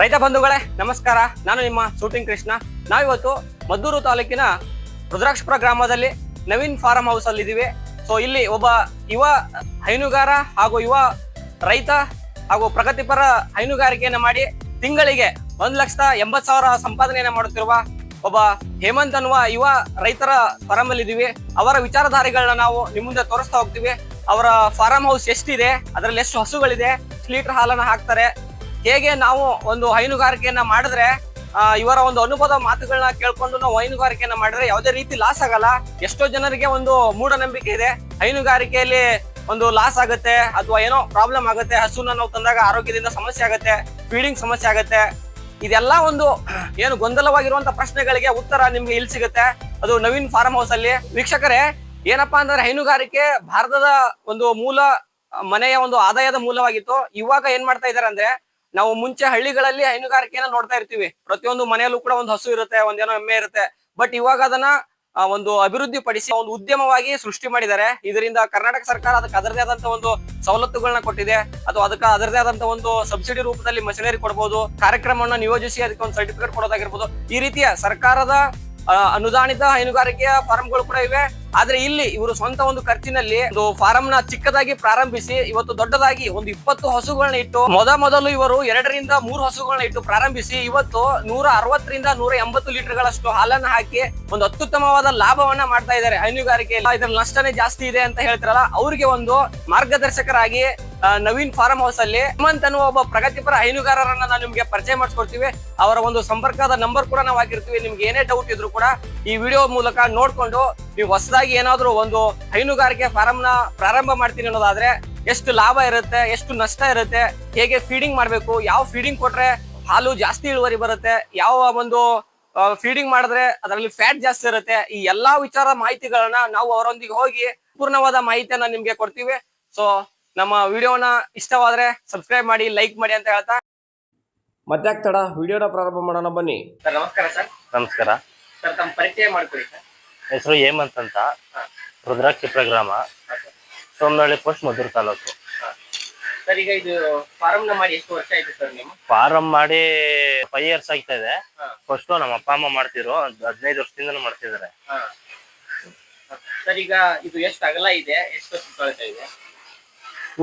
ರೈತ ಬಂಧುಗಳೇ, ನಮಸ್ಕಾರ. ನಾನು ನಿಮ್ಮ ಶೂಟಿಂಗ್ ಕೃಷ್ಣ. ನಾವಿವತ್ತು ಮದ್ದೂರು ತಾಲೂಕಿನ ರುದ್ರಾಕ್ಷಪುರ ಗ್ರಾಮದಲ್ಲಿ ನವೀನ್ ಫಾರ್ಮ್ ಹೌಸ್ ಅಲ್ಲಿ ಇದೀವಿ. ಸೊ ಇಲ್ಲಿ ಒಬ್ಬ ಯುವ ಹೈನುಗಾರ ಹಾಗೂ ಯುವ ರೈತ ಹಾಗೂ ಪ್ರಗತಿಪರ ಹೈನುಗಾರಿಕೆಯನ್ನು ಮಾಡಿ ತಿಂಗಳಿಗೆ ಒಂದ್ ಲಕ್ಷದ ಎಂಬತ್ ಸಾವಿರ ಸಂಪಾದನೆಯನ್ನು ಮಾಡುತ್ತಿರುವ ಒಬ್ಬ ಹೇಮಂತ್ ಅನ್ನುವ ಯುವ ರೈತರ ಫಾರಂ ಅಲ್ಲಿ ಅವರ ವಿಚಾರಧಾರೆಗಳನ್ನ ನಾವು ನಿಮ್ಮ ಮುಂದೆ ತೋರಿಸ್ತಾ ಹೋಗ್ತೀವಿ. ಅವರ ಫಾರಂ ಹೌಸ್ ಎಷ್ಟಿದೆ, ಅದರಲ್ಲಿ ಎಷ್ಟು ಹಸುಗಳಿದೆ ಲೀಟರ್ ಹಾಲನ್ನು ಹಾಕ್ತಾರೆ ಹೇಗೆ ನಾವು ಒಂದು ಹೈನುಗಾರಿಕೆಯನ್ನ ಮಾಡಿದ್ರೆ ಇವರ ಒಂದು ಅನುಭವದ ಮಾತುಗಳನ್ನ ಕೇಳ್ಕೊಂಡು ನಾವು ಹೈನುಗಾರಿಕೆಯನ್ನ ಮಾಡಿದ್ರೆ ಯಾವುದೇ ರೀತಿ ಲಾಸ್ ಆಗಲ್ಲ. ಎಷ್ಟೋ ಜನರಿಗೆ ಒಂದು ಮೂಢನಂಬಿಕೆ ಇದೆ. ಹೈನುಗಾರಿಕೆಯಲ್ಲಿ ಒಂದು ಲಾಸ್ ಆಗುತ್ತೆ, ಅಥವಾ ಏನೋ ಪ್ರಾಬ್ಲಮ್ ಆಗುತ್ತೆ, ಹಸುನ ನಾವು ತಂದಾಗ ಆರೋಗ್ಯದಿಂದ ಸಮಸ್ಯೆ ಆಗುತ್ತೆ ಫೀಡಿಂಗ್ ಸಮಸ್ಯೆ ಆಗುತ್ತೆ. ಇದೆಲ್ಲ ಒಂದು ಏನು ಗೊಂದಲವಾಗಿರುವಂತ ಪ್ರಶ್ನೆಗಳಿಗೆ ಉತ್ತರ ನಿಮ್ಗೆ ಇಲ್ಲಿ ಸಿಗುತ್ತೆ. ಅದು ನವೀನ್ ಫಾರ್ಮ್ ಹೌಸ್ ಅಲ್ಲಿ. ವೀಕ್ಷಕರೇ, ಏನಪ್ಪಾ ಅಂದ್ರೆ ಹೈನುಗಾರಿಕೆ ಭಾರತದ ಒಂದು ಮೂಲ ಮನೆಯ ಒಂದು ಆದಾಯದ ಮೂಲವಾಗಿತ್ತು. ಇವಾಗ ಏನ್ ಮಾಡ್ತಾ ಇದಾರೆ ಅಂದ್ರೆ ನಾವು ಮುಂಚೆ ಹಳ್ಳಿಗಳಲ್ಲಿ ಹೈನುಗಾರಿಕೆಯನ್ನ ನೋಡ್ತಾ ಇರ್ತೀವಿ. ಪ್ರತಿಯೊಂದು ಮನೆಯಲ್ಲೂ ಕೂಡ ಒಂದು ಹಸು ಇರುತ್ತೆ, ಒಂದೇನೋ ಎಮ್ಮೆ ಇರುತ್ತೆ. ಬಟ್ ಇವಾಗ ಅದನ್ನ ಒಂದು ಅಭಿವೃದ್ಧಿ ಪಡಿಸಿ ಒಂದು ಉದ್ಯಮವಾಗಿ ಸೃಷ್ಟಿ ಮಾಡಿದ್ದಾರೆ. ಇದರಿಂದ ಕರ್ನಾಟಕ ಸರ್ಕಾರ ಅದಕ್ಕೆ ಅದರದೇ ಆದಂತ ಒಂದು ಸವಲತ್ತುಗಳನ್ನ ಕೊಟ್ಟಿದೆ. ಅಥವಾ ಅದಕ್ಕೆ ಅದರದೇ ಆದಂತ ಒಂದು ಸಬ್ಸಿಡಿ ರೂಪದಲ್ಲಿ ಮಷಿನರಿ ಕೊಡಬಹುದು ಕಾರ್ಯಕ್ರಮವನ್ನು ನಿಯೋಜಿಸಿ ಅದಕ್ಕೆ ಒಂದು ಸರ್ಟಿಫಿಕೇಟ್ ಕೊಡೋದಾಗಿರ್ಬೋದು. ಈ ರೀತಿಯ ಸರ್ಕಾರದ ಅನುದಾನಿತ ಹೈನುಗಾರಿಕೆಯ ಫಾರ್ಮ್ಗಳು ಕೂಡ ಇವೆ. ಆದ್ರೆ ಇಲ್ಲಿ ಇವರು ಸ್ವಂತ ಒಂದು ಖರ್ಚಿನಲ್ಲಿ ಒಂದು ಫಾರಂ ನ ಚಿಕ್ಕದಾಗಿ ಪ್ರಾರಂಭಿಸಿ, ಇವತ್ತು ದೊಡ್ಡದಾಗಿ ಒಂದು ಇಪ್ಪತ್ತು ಹಸುಗಳನ್ನ ಇಟ್ಟು, ಮೊದ ಮೊದಲು ಇವರು ಎರಡರಿಂದ ಮೂರು ಹಸುಗಳನ್ನ ಇಟ್ಟು ಪ್ರಾರಂಭಿಸಿ, ಇವತ್ತು ನೂರ ಅರವತ್ತರಿಂದ ನೂರ ಎಂಬತ್ತು ಲೀಟರ್ ಗಳಷ್ಟು ಹಾಲನ್ನ ಹಾಕಿ ಒಂದು ಅತ್ಯುತ್ತಮವಾದ ಲಾಭವನ್ನ ಮಾಡ್ತಾ ಇದ್ದಾರೆ. ಹೈನುಗಾರಿಕೆ ಇದ್ರ ನಷ್ಟನೇ ಜಾಸ್ತಿ ಇದೆ ಅಂತ ಹೇಳ್ತಾರಲ್ಲ, ಅವರಿಗೆ ಒಂದು ಮಾರ್ಗದರ್ಶಕರಾಗಿ ನವೀನ್ ಫಾರ್ಮ್ ಹೌಸ್ ಅಲ್ಲಿ ಹೇಮಂತ್ ಅನ್ನುವ ಒಬ್ಬ ಪ್ರಗತಿಪರ ಹೈನುಗಾರರನ್ನ ನಾವು ನಿಮ್ಗೆ ಪರಿಚಯ ಮಾಡಿಸ್ಕೊಡ್ತೀವಿ. ಅವರ ಒಂದು ಸಂಪರ್ಕದ ನಂಬರ್ ಕೂಡ ನಾವು ಹಾಕಿರ್ತೀವಿ. ನಿಮ್ಗೆ ಏನೇ ಡೌಟ್ ಇದ್ರು ಕೂಡ ಈ ವಿಡಿಯೋ ಮೂಲಕ ನೋಡ್ಕೊಂಡು ನೀವು ಹೊಸದಾಗಿ ಏನಾದ್ರೂ ಒಂದು ಹೈನುಗಾರಿಕೆ ಫಾರಂ ನ ಪ್ರಾರಂಭ ಮಾಡ್ತೀನಿ ಅನ್ನೋದಾದ್ರೆ ಎಷ್ಟು ಲಾಭ ಇರುತ್ತೆ ಎಷ್ಟು ನಷ್ಟ ಇರುತ್ತೆ ಹೇಗೆ ಫೀಡಿಂಗ್ ಮಾಡ್ಬೇಕು ಯಾವ ಫೀಡಿಂಗ್ ಕೊಟ್ರೆ ಹಾಲು ಜಾಸ್ತಿ ಇಳುವರಿ ಬರುತ್ತೆ ಯಾವ ಒಂದು ಫೀಡಿಂಗ್ ಮಾಡಿದ್ರೆ ಅದರಲ್ಲಿ ಫ್ಯಾಟ್ ಜಾಸ್ತಿ ಇರುತ್ತೆ ಈ ಎಲ್ಲಾ ವಿಚಾರ ಮಾಹಿತಿಗಳನ್ನ ನಾವು ಅವರೊಂದಿಗೆ ಹೋಗಿ ಪೂರ್ಣವಾದ ಮಾಹಿತಿಯನ್ನ ನಿಮ್ಗೆ ಕೊಡ್ತೀವಿ. ಸೊ ನಮ್ಮ ವಿಡಿಯೋನ ಇಷ್ಟವಾದ್ರೆ ಸಬ್ಸ್ಕ್ರೈಬ್ ಮಾಡಿ ಲೈಕ್ ಮಾಡಿ ಅಂತ ಹೇಳ್ತಾ. ಮತ್ತೆ ತಡ ವಿಡಿಯೋನ ಪ್ರಾರಂಭ ಮಾಡೋಣ ಬನ್ನಿ. ಸರ್ ನಮಸ್ಕಾರ ಸರ್. ನಮಸ್ಕಾರ. ಸರ್ ತಮ್ಮ ಪರಿಚಯ ಮಾಡ್ಕೊಳ್ಳಿ ಸರ್. ಹೆಸರು ಹೇಮಂತ್ ಅಂತ. ರುದ್ರಾಕ್ಷಿಪುರ ಗ್ರಾಮ ಸೋಮನಹಳ್ಳಿ ಪೋಸ್ಟ್ ಮಧುರ ತಾಲೂಕು. ಸರ್ ಈಗ ಇದು ಫಾರಂ ಮಾಡಿ ಎಷ್ಟು ವರ್ಷ ಆಯ್ತು ಸರ್ ನೀವು ಫಾರಂ ಮಾಡಿ ಫೈವ್ ಇಯರ್ಸ್ ಆಗ್ತಾ ಇದೆ. ಫಸ್ಟ್ ನಮ್ಮ ಅಪ್ಪ ಅಮ್ಮ ಮಾಡ್ತಿದ್ರು. ಒಂದ್ ಹದಿನೈದು ವರ್ಷದಿಂದ ಮಾಡ್ತಿದ್ದಾರೆ. ಸರ್ ಈಗ ಇದು ಎಷ್ಟು ಅಗಲ ಇದೆ? ಎಷ್ಟು ಇದೆ?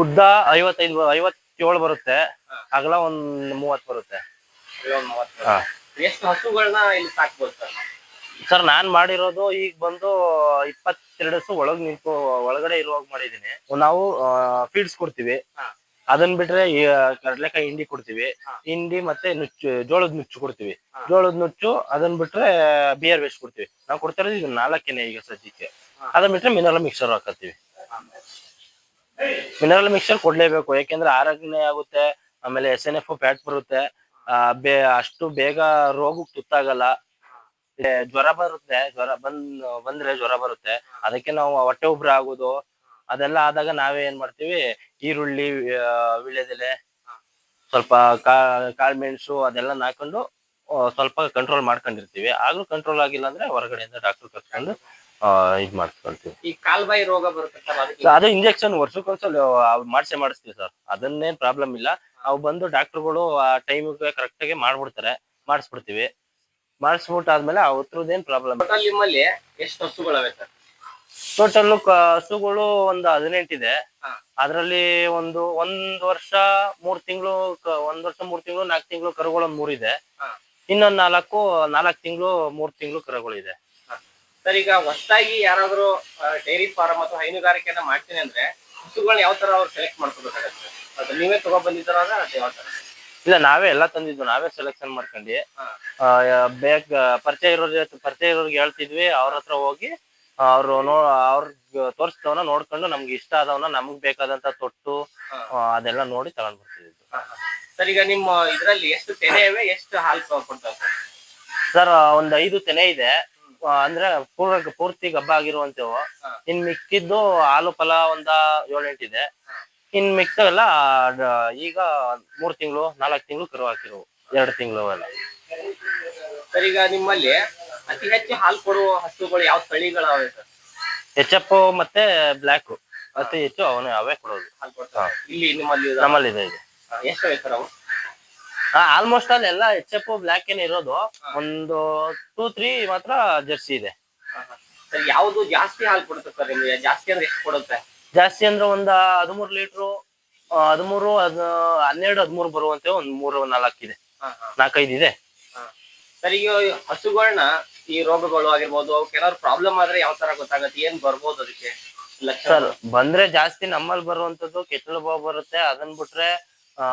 ಉದ್ದ ಐವತ್ತೈದು ಐವತ್ತೇಳು ಬರುತ್ತೆ. ಅಗಲ ಒಂದ್ ಮೂವತ್ ಬರುತ್ತೆ. ಎಷ್ಟು ಹಸುಗಳನ್ನ ಇಲ್ಲಿ ಸಾಕ್ಬೋದು ಸರ್? ಸರ್ ನಾನ್ ಮಾಡಿರೋದು ಈಗ ಬಂದು ಇಪ್ಪತ್ತೆರಡು ಒಳಗ್ ನಿಂತು ಒಳಗಡೆ ಇರುವಾಗ ಮಾಡಿದೀನಿ ನಾವು ಫೀಡ್ಸ್ ಕೊಡ್ತೀವಿ. ಅದನ್ ಬಿಟ್ರೆ ಈ ಕಡ್ಲೆಕಾಯಿ ಹಿಂಡಿ ಕೊಡ್ತೀವಿ. ಹಿಂಡಿ ಮತ್ತೆ ನುಚ್ಚು ಜೋಳದ ನುಚ್ಚು ಕೊಡ್ತೀವಿ. ಜೋಳದ ನುಚ್ಚು ಅದನ್ ಬಿಟ್ರೆ ಬಿಯರ್ ವೇಸ್ಟ್ ಕೊಡ್ತೀವಿ. ನಾವು ಕೊಡ್ತಿರೋದು ಇದು ನಾಲ್ಕೇನೆ ಈಗ ಸದ್ಯಕ್ಕೆ. ಅದನ್ ಬಿಟ್ರೆ ಮಿನರಲ್ ಮಿಕ್ಸರ್ ಹಾಕತ್ತೀವಿ. ಮಿನರಲ್ ಮಿಕ್ಸರ್ ಕೊಡ್ಲೇಬೇಕು. ಯಾಕೆಂದ್ರೆ ಆರೋಗ್ಯನೇ ಆಗುತ್ತೆ. ಆಮೇಲೆ ಎಸ್ ಎನ್ ಎಫ್ ಫ್ಯಾಟ್ ಬರುತ್ತೆ. ಆ, ಬೇ ಅಷ್ಟು ಬೇಗ ರೋಗಕ್ಕೆ ತುತ್ತಾಗಲ್ಲ. ಏ, ಜ್ವರ ಬರುತ್ತೆ ಜ್ವರ ಬಂದ್ ಬಂದ್ರೆ ಜ್ವರ ಬರುತ್ತೆ. ಅದಕ್ಕೆ ನಾವು ಹೊಟ್ಟೆ ಉಬ್ರ ಆಗೋದು ಅದೆಲ್ಲ ಆದಾಗ ನಾವೇ ಏನ್ ಮಾಡ್ತೀವಿ ಈರುಳ್ಳಿ ಆ, ವೀಳ್ಯದೆಲೆ ಸ್ವಲ್ಪ ಕಾಳು ಮೆಣಸು ಅದೆಲ್ಲ ಹಾಕೊಂಡು ಆ, ಸ್ವಲ್ಪ ಕಂಟ್ರೋಲ್ ಮಾಡ್ಕೊಂಡಿರ್ತೀವಿ. ಆಗ್ಲೂ ಕಂಟ್ರೋಲ್ ಆಗಿಲ್ಲ ಅಂದ್ರೆ ಹೊರಗಡೆಯಿಂದ ಡಾಕ್ಟರ್ ಕರ್ಕೊಂಡು ಆ, ಇದ್ ಮಾಡ್ಕೊಳ್ತೀವಿ ಈ ಕಾಲ್ಬಾಯಿ ರೋಗ ಬರುತ್ತೆ ಸರ್ ಅದಕ್ಕೆ? So, ಅದು ಇಂಜೆಕ್ಷನ್ ವರ್ಷಕ್ಕೊಂದ್ಸಲ ಮಾಡಿಸೇ ಮಾಡಿಸ್ತೀವಿ ಸರ್. ಅದನ್ನೇನ್ ಪ್ರಾಬ್ಲಮ್ ಇಲ್ಲ. ಅವು ಬಂದು ಡಾಕ್ಟರ್ಗಳು ಆ ಟೈಮಿಗೆ ಕರೆಕ್ಟ್ ಆಗಿ ಮಾಡ್ಬಿಡ್ತಾರೆ ಮಾಡಿಸ್ಬಿಡ್ತೀವಿ. ಮಾಡಿಸ್ಬಿಟ್ಟು ಆದ್ಮೇಲೆ ಅವ್ರದ್ದೇನ್ ಪ್ರಾಬ್ಲಮ್ ಟೋಟಲ್ ನಿಮ್ಮಲ್ಲಿ ಎಷ್ಟು ಹಸುಗಳವೆ ಸರ್ ಟೋಟಲ್ ಹಸುಗಳು ಒಂದು ಹದಿನೆಂಟಿದೆ ಅದರಲ್ಲಿ ಒಂದು ಒಂದ್ ವರ್ಷ ಮೂರ್ ತಿಂಗಳು ಒಂದ್ ವರ್ಷ ಮೂರ್ ತಿಂಗಳು ನಾಲ್ಕು ತಿಂಗಳು ಕರುಗಳು ಮೂರಿದೆ. ಇನ್ನೊಂದ್ ನಾಲ್ಕು ನಾಲ್ಕು ತಿಂಗಳು ಮೂರ್ ತಿಂಗಳು ಕರುಗಳಿದೆ ಸರ್ ಈಗ ಹೊಸದಾಗಿ ಯಾರಾದ್ರೂ ಡೈರಿ ಫಾರ್ಮ್ ಅಥವಾ ಹೈನುಗಾರಿಕೆಯನ್ನ ಮಾಡ್ತೀನಿ ಅಂದ್ರೆ ಹಸುಗಳನ್ನ ಯಾವ ತರ ಅವ್ರು ಸೆಲೆಕ್ಟ್ ಮಾಡ್ಕೋಬೇಕಾಗತ್ತೆ? ಅದು ನೀವೇ ತಗೊಂಡ್ ಬಂದಿದ್ದಾರ ಅದು ಯಾವ ತರ? ಇಲ್ಲ ನಾವೇ ಎಲ್ಲ ತಂದಿದ್ವಿ ನಾವೇ ಸೆಲೆಕ್ಷನ್ ಮಾಡ್ಕೊಂಡಿ. ಬೇಗ ಪರಿಚಯ ಇರೋರ್ ಪರಿಚಯ ಇರೋರ್ಗೆ ಹೇಳ್ತಿದ್ವಿ ಅವ್ರ ಹತ್ರ ಹೋಗಿ ಅವ್ರು ನೋ ಅವ್ರ ತೋರಿಸ್ತವನ್ನ ನೋಡ್ಕೊಂಡು ನಮ್ಗೆ ಇಷ್ಟ ಆದವನ ನಮ್ಗ್ ಬೇಕಾದಂತ ತೊಟ್ಟು ಅದೆಲ್ಲ ನೋಡಿ ತಗೊಂಡ್ ಬರ್ತಿದ್ವಿ ಸರ್ ಈಗ ನಿಮ್ಮ ಇದ್ರಲ್ಲಿ ಎಷ್ಟು ತೆನೆ ಇವೆ ಎಷ್ಟು ಹಾಲು ಕೊಡ್ತಾವೆ ಸರ್? ಒಂದ್ ಐದು ತೆನೆ ಇದೆ. ಅಂದ್ರೆ ಪೂರ್ಣ ಪೂರ್ತಿ ಗಬ್ಬ ಆಗಿರುವಂತೇವು. ಇನ್ ಮಿಕ್ಕಿದ್ದು ಹಾಲು ಫಲ ಒಂದ ಏಳೆಂಟಿದೆ ಇನ್ ಮಿಕ್ತವೆಲ್ಲ ಡ- ಈಗ ಮೂರ್ ತಿಂಗಳು ನಾಲ್ಕು ತಿಂಗಳು ಕರು ಹಾಕಿರೋ ಎರಡು ತಿಂಗಳು ಎಲ್ಲ ಸರ್ ಈಗ ನಿಮ್ಮಲ್ಲಿ ಅತಿ ಹೆಚ್ಚು ಹಾಲು ಕೊಡುವ ಹಸುಗಳು ಯಾವ ತಳಿಗಳವೆ ಸರ್? ಎಚ್ ಎಫ್ ಮತ್ತೆ ಬ್ಲ್ಯಾಕ್. ಅತಿ ಹೆಚ್ಚು ಅವನು ಅವೇ ಕೊಡೋದು. ಹಾಲು ಇಲ್ಲಿ ನಿಮ್ಮಲ್ಲಿ ನಮ್ಮಲ್ಲಿ ಇದೆ. ಇದೆ ಎಷ್ಟು ಸರ್ ಅವು? ಆಲ್ಮೋಸ್ಟ್ ಅಲ್ಲಿ ಎಲ್ಲ ಎಚ್ ಎಫ್ ಬ್ಲಾಕ್ ಏನ್ ಇರೋದು ಒಂದು ಟೂ ತ್ರೀ ಮಾತ್ರ ಜರ್ಸಿ ಇದೆ. ಸರ್ ಯಾವ್ದು ಜಾಸ್ತಿ ಹಾಲು ಕೊಡುತ್ತೆ ಸರ್ ನಿಮ್ಗೆ? ಜಾಸ್ತಿ ಅಂದ್ರೆ ಎಷ್ಟು ಕೊಡುತ್ತೆ? ಜಾಸ್ತಿ ಅಂದ್ರೆ ಒಂದ್ ಹದಿಮೂರು ಲೀಟ್ರು ಹದಿಮೂರು ಅದ್ ಹನ್ನೆರಡು ಹದಿಮೂರು ಬರುವಂತೆ ಒಂದ್ ಮೂರು ನಾಲ್ಕು ಇದೆ. ನಾಲ್ಕೈದು ಇದೆ. ಸರಿ ಹಸುಗಳನ್ನ ಈ ರೋಗಗಳು ಆಗಿರ್ಬೋದು ಅವಕ್ಕೆ ಕೆಲವ್ರು ಪ್ರಾಬ್ಲಮ್ ಆದ್ರೆ ಯಾವ ತರ ಗೊತ್ತಾಗತ್ತೆ? ಏನ್ ಬರ್ಬೋದು ಅದಕ್ಕೆ ಸರ್ ಬಂದ್ರೆ ಜಾಸ್ತಿ ನಮ್ಮಲ್ಲಿ ಬರುವಂತದ್ದು ಕೆಚ್ಚಲು ಬಾವು ಬರುತ್ತೆ. ಅದನ್ ಬಿಟ್ರೆ ಆ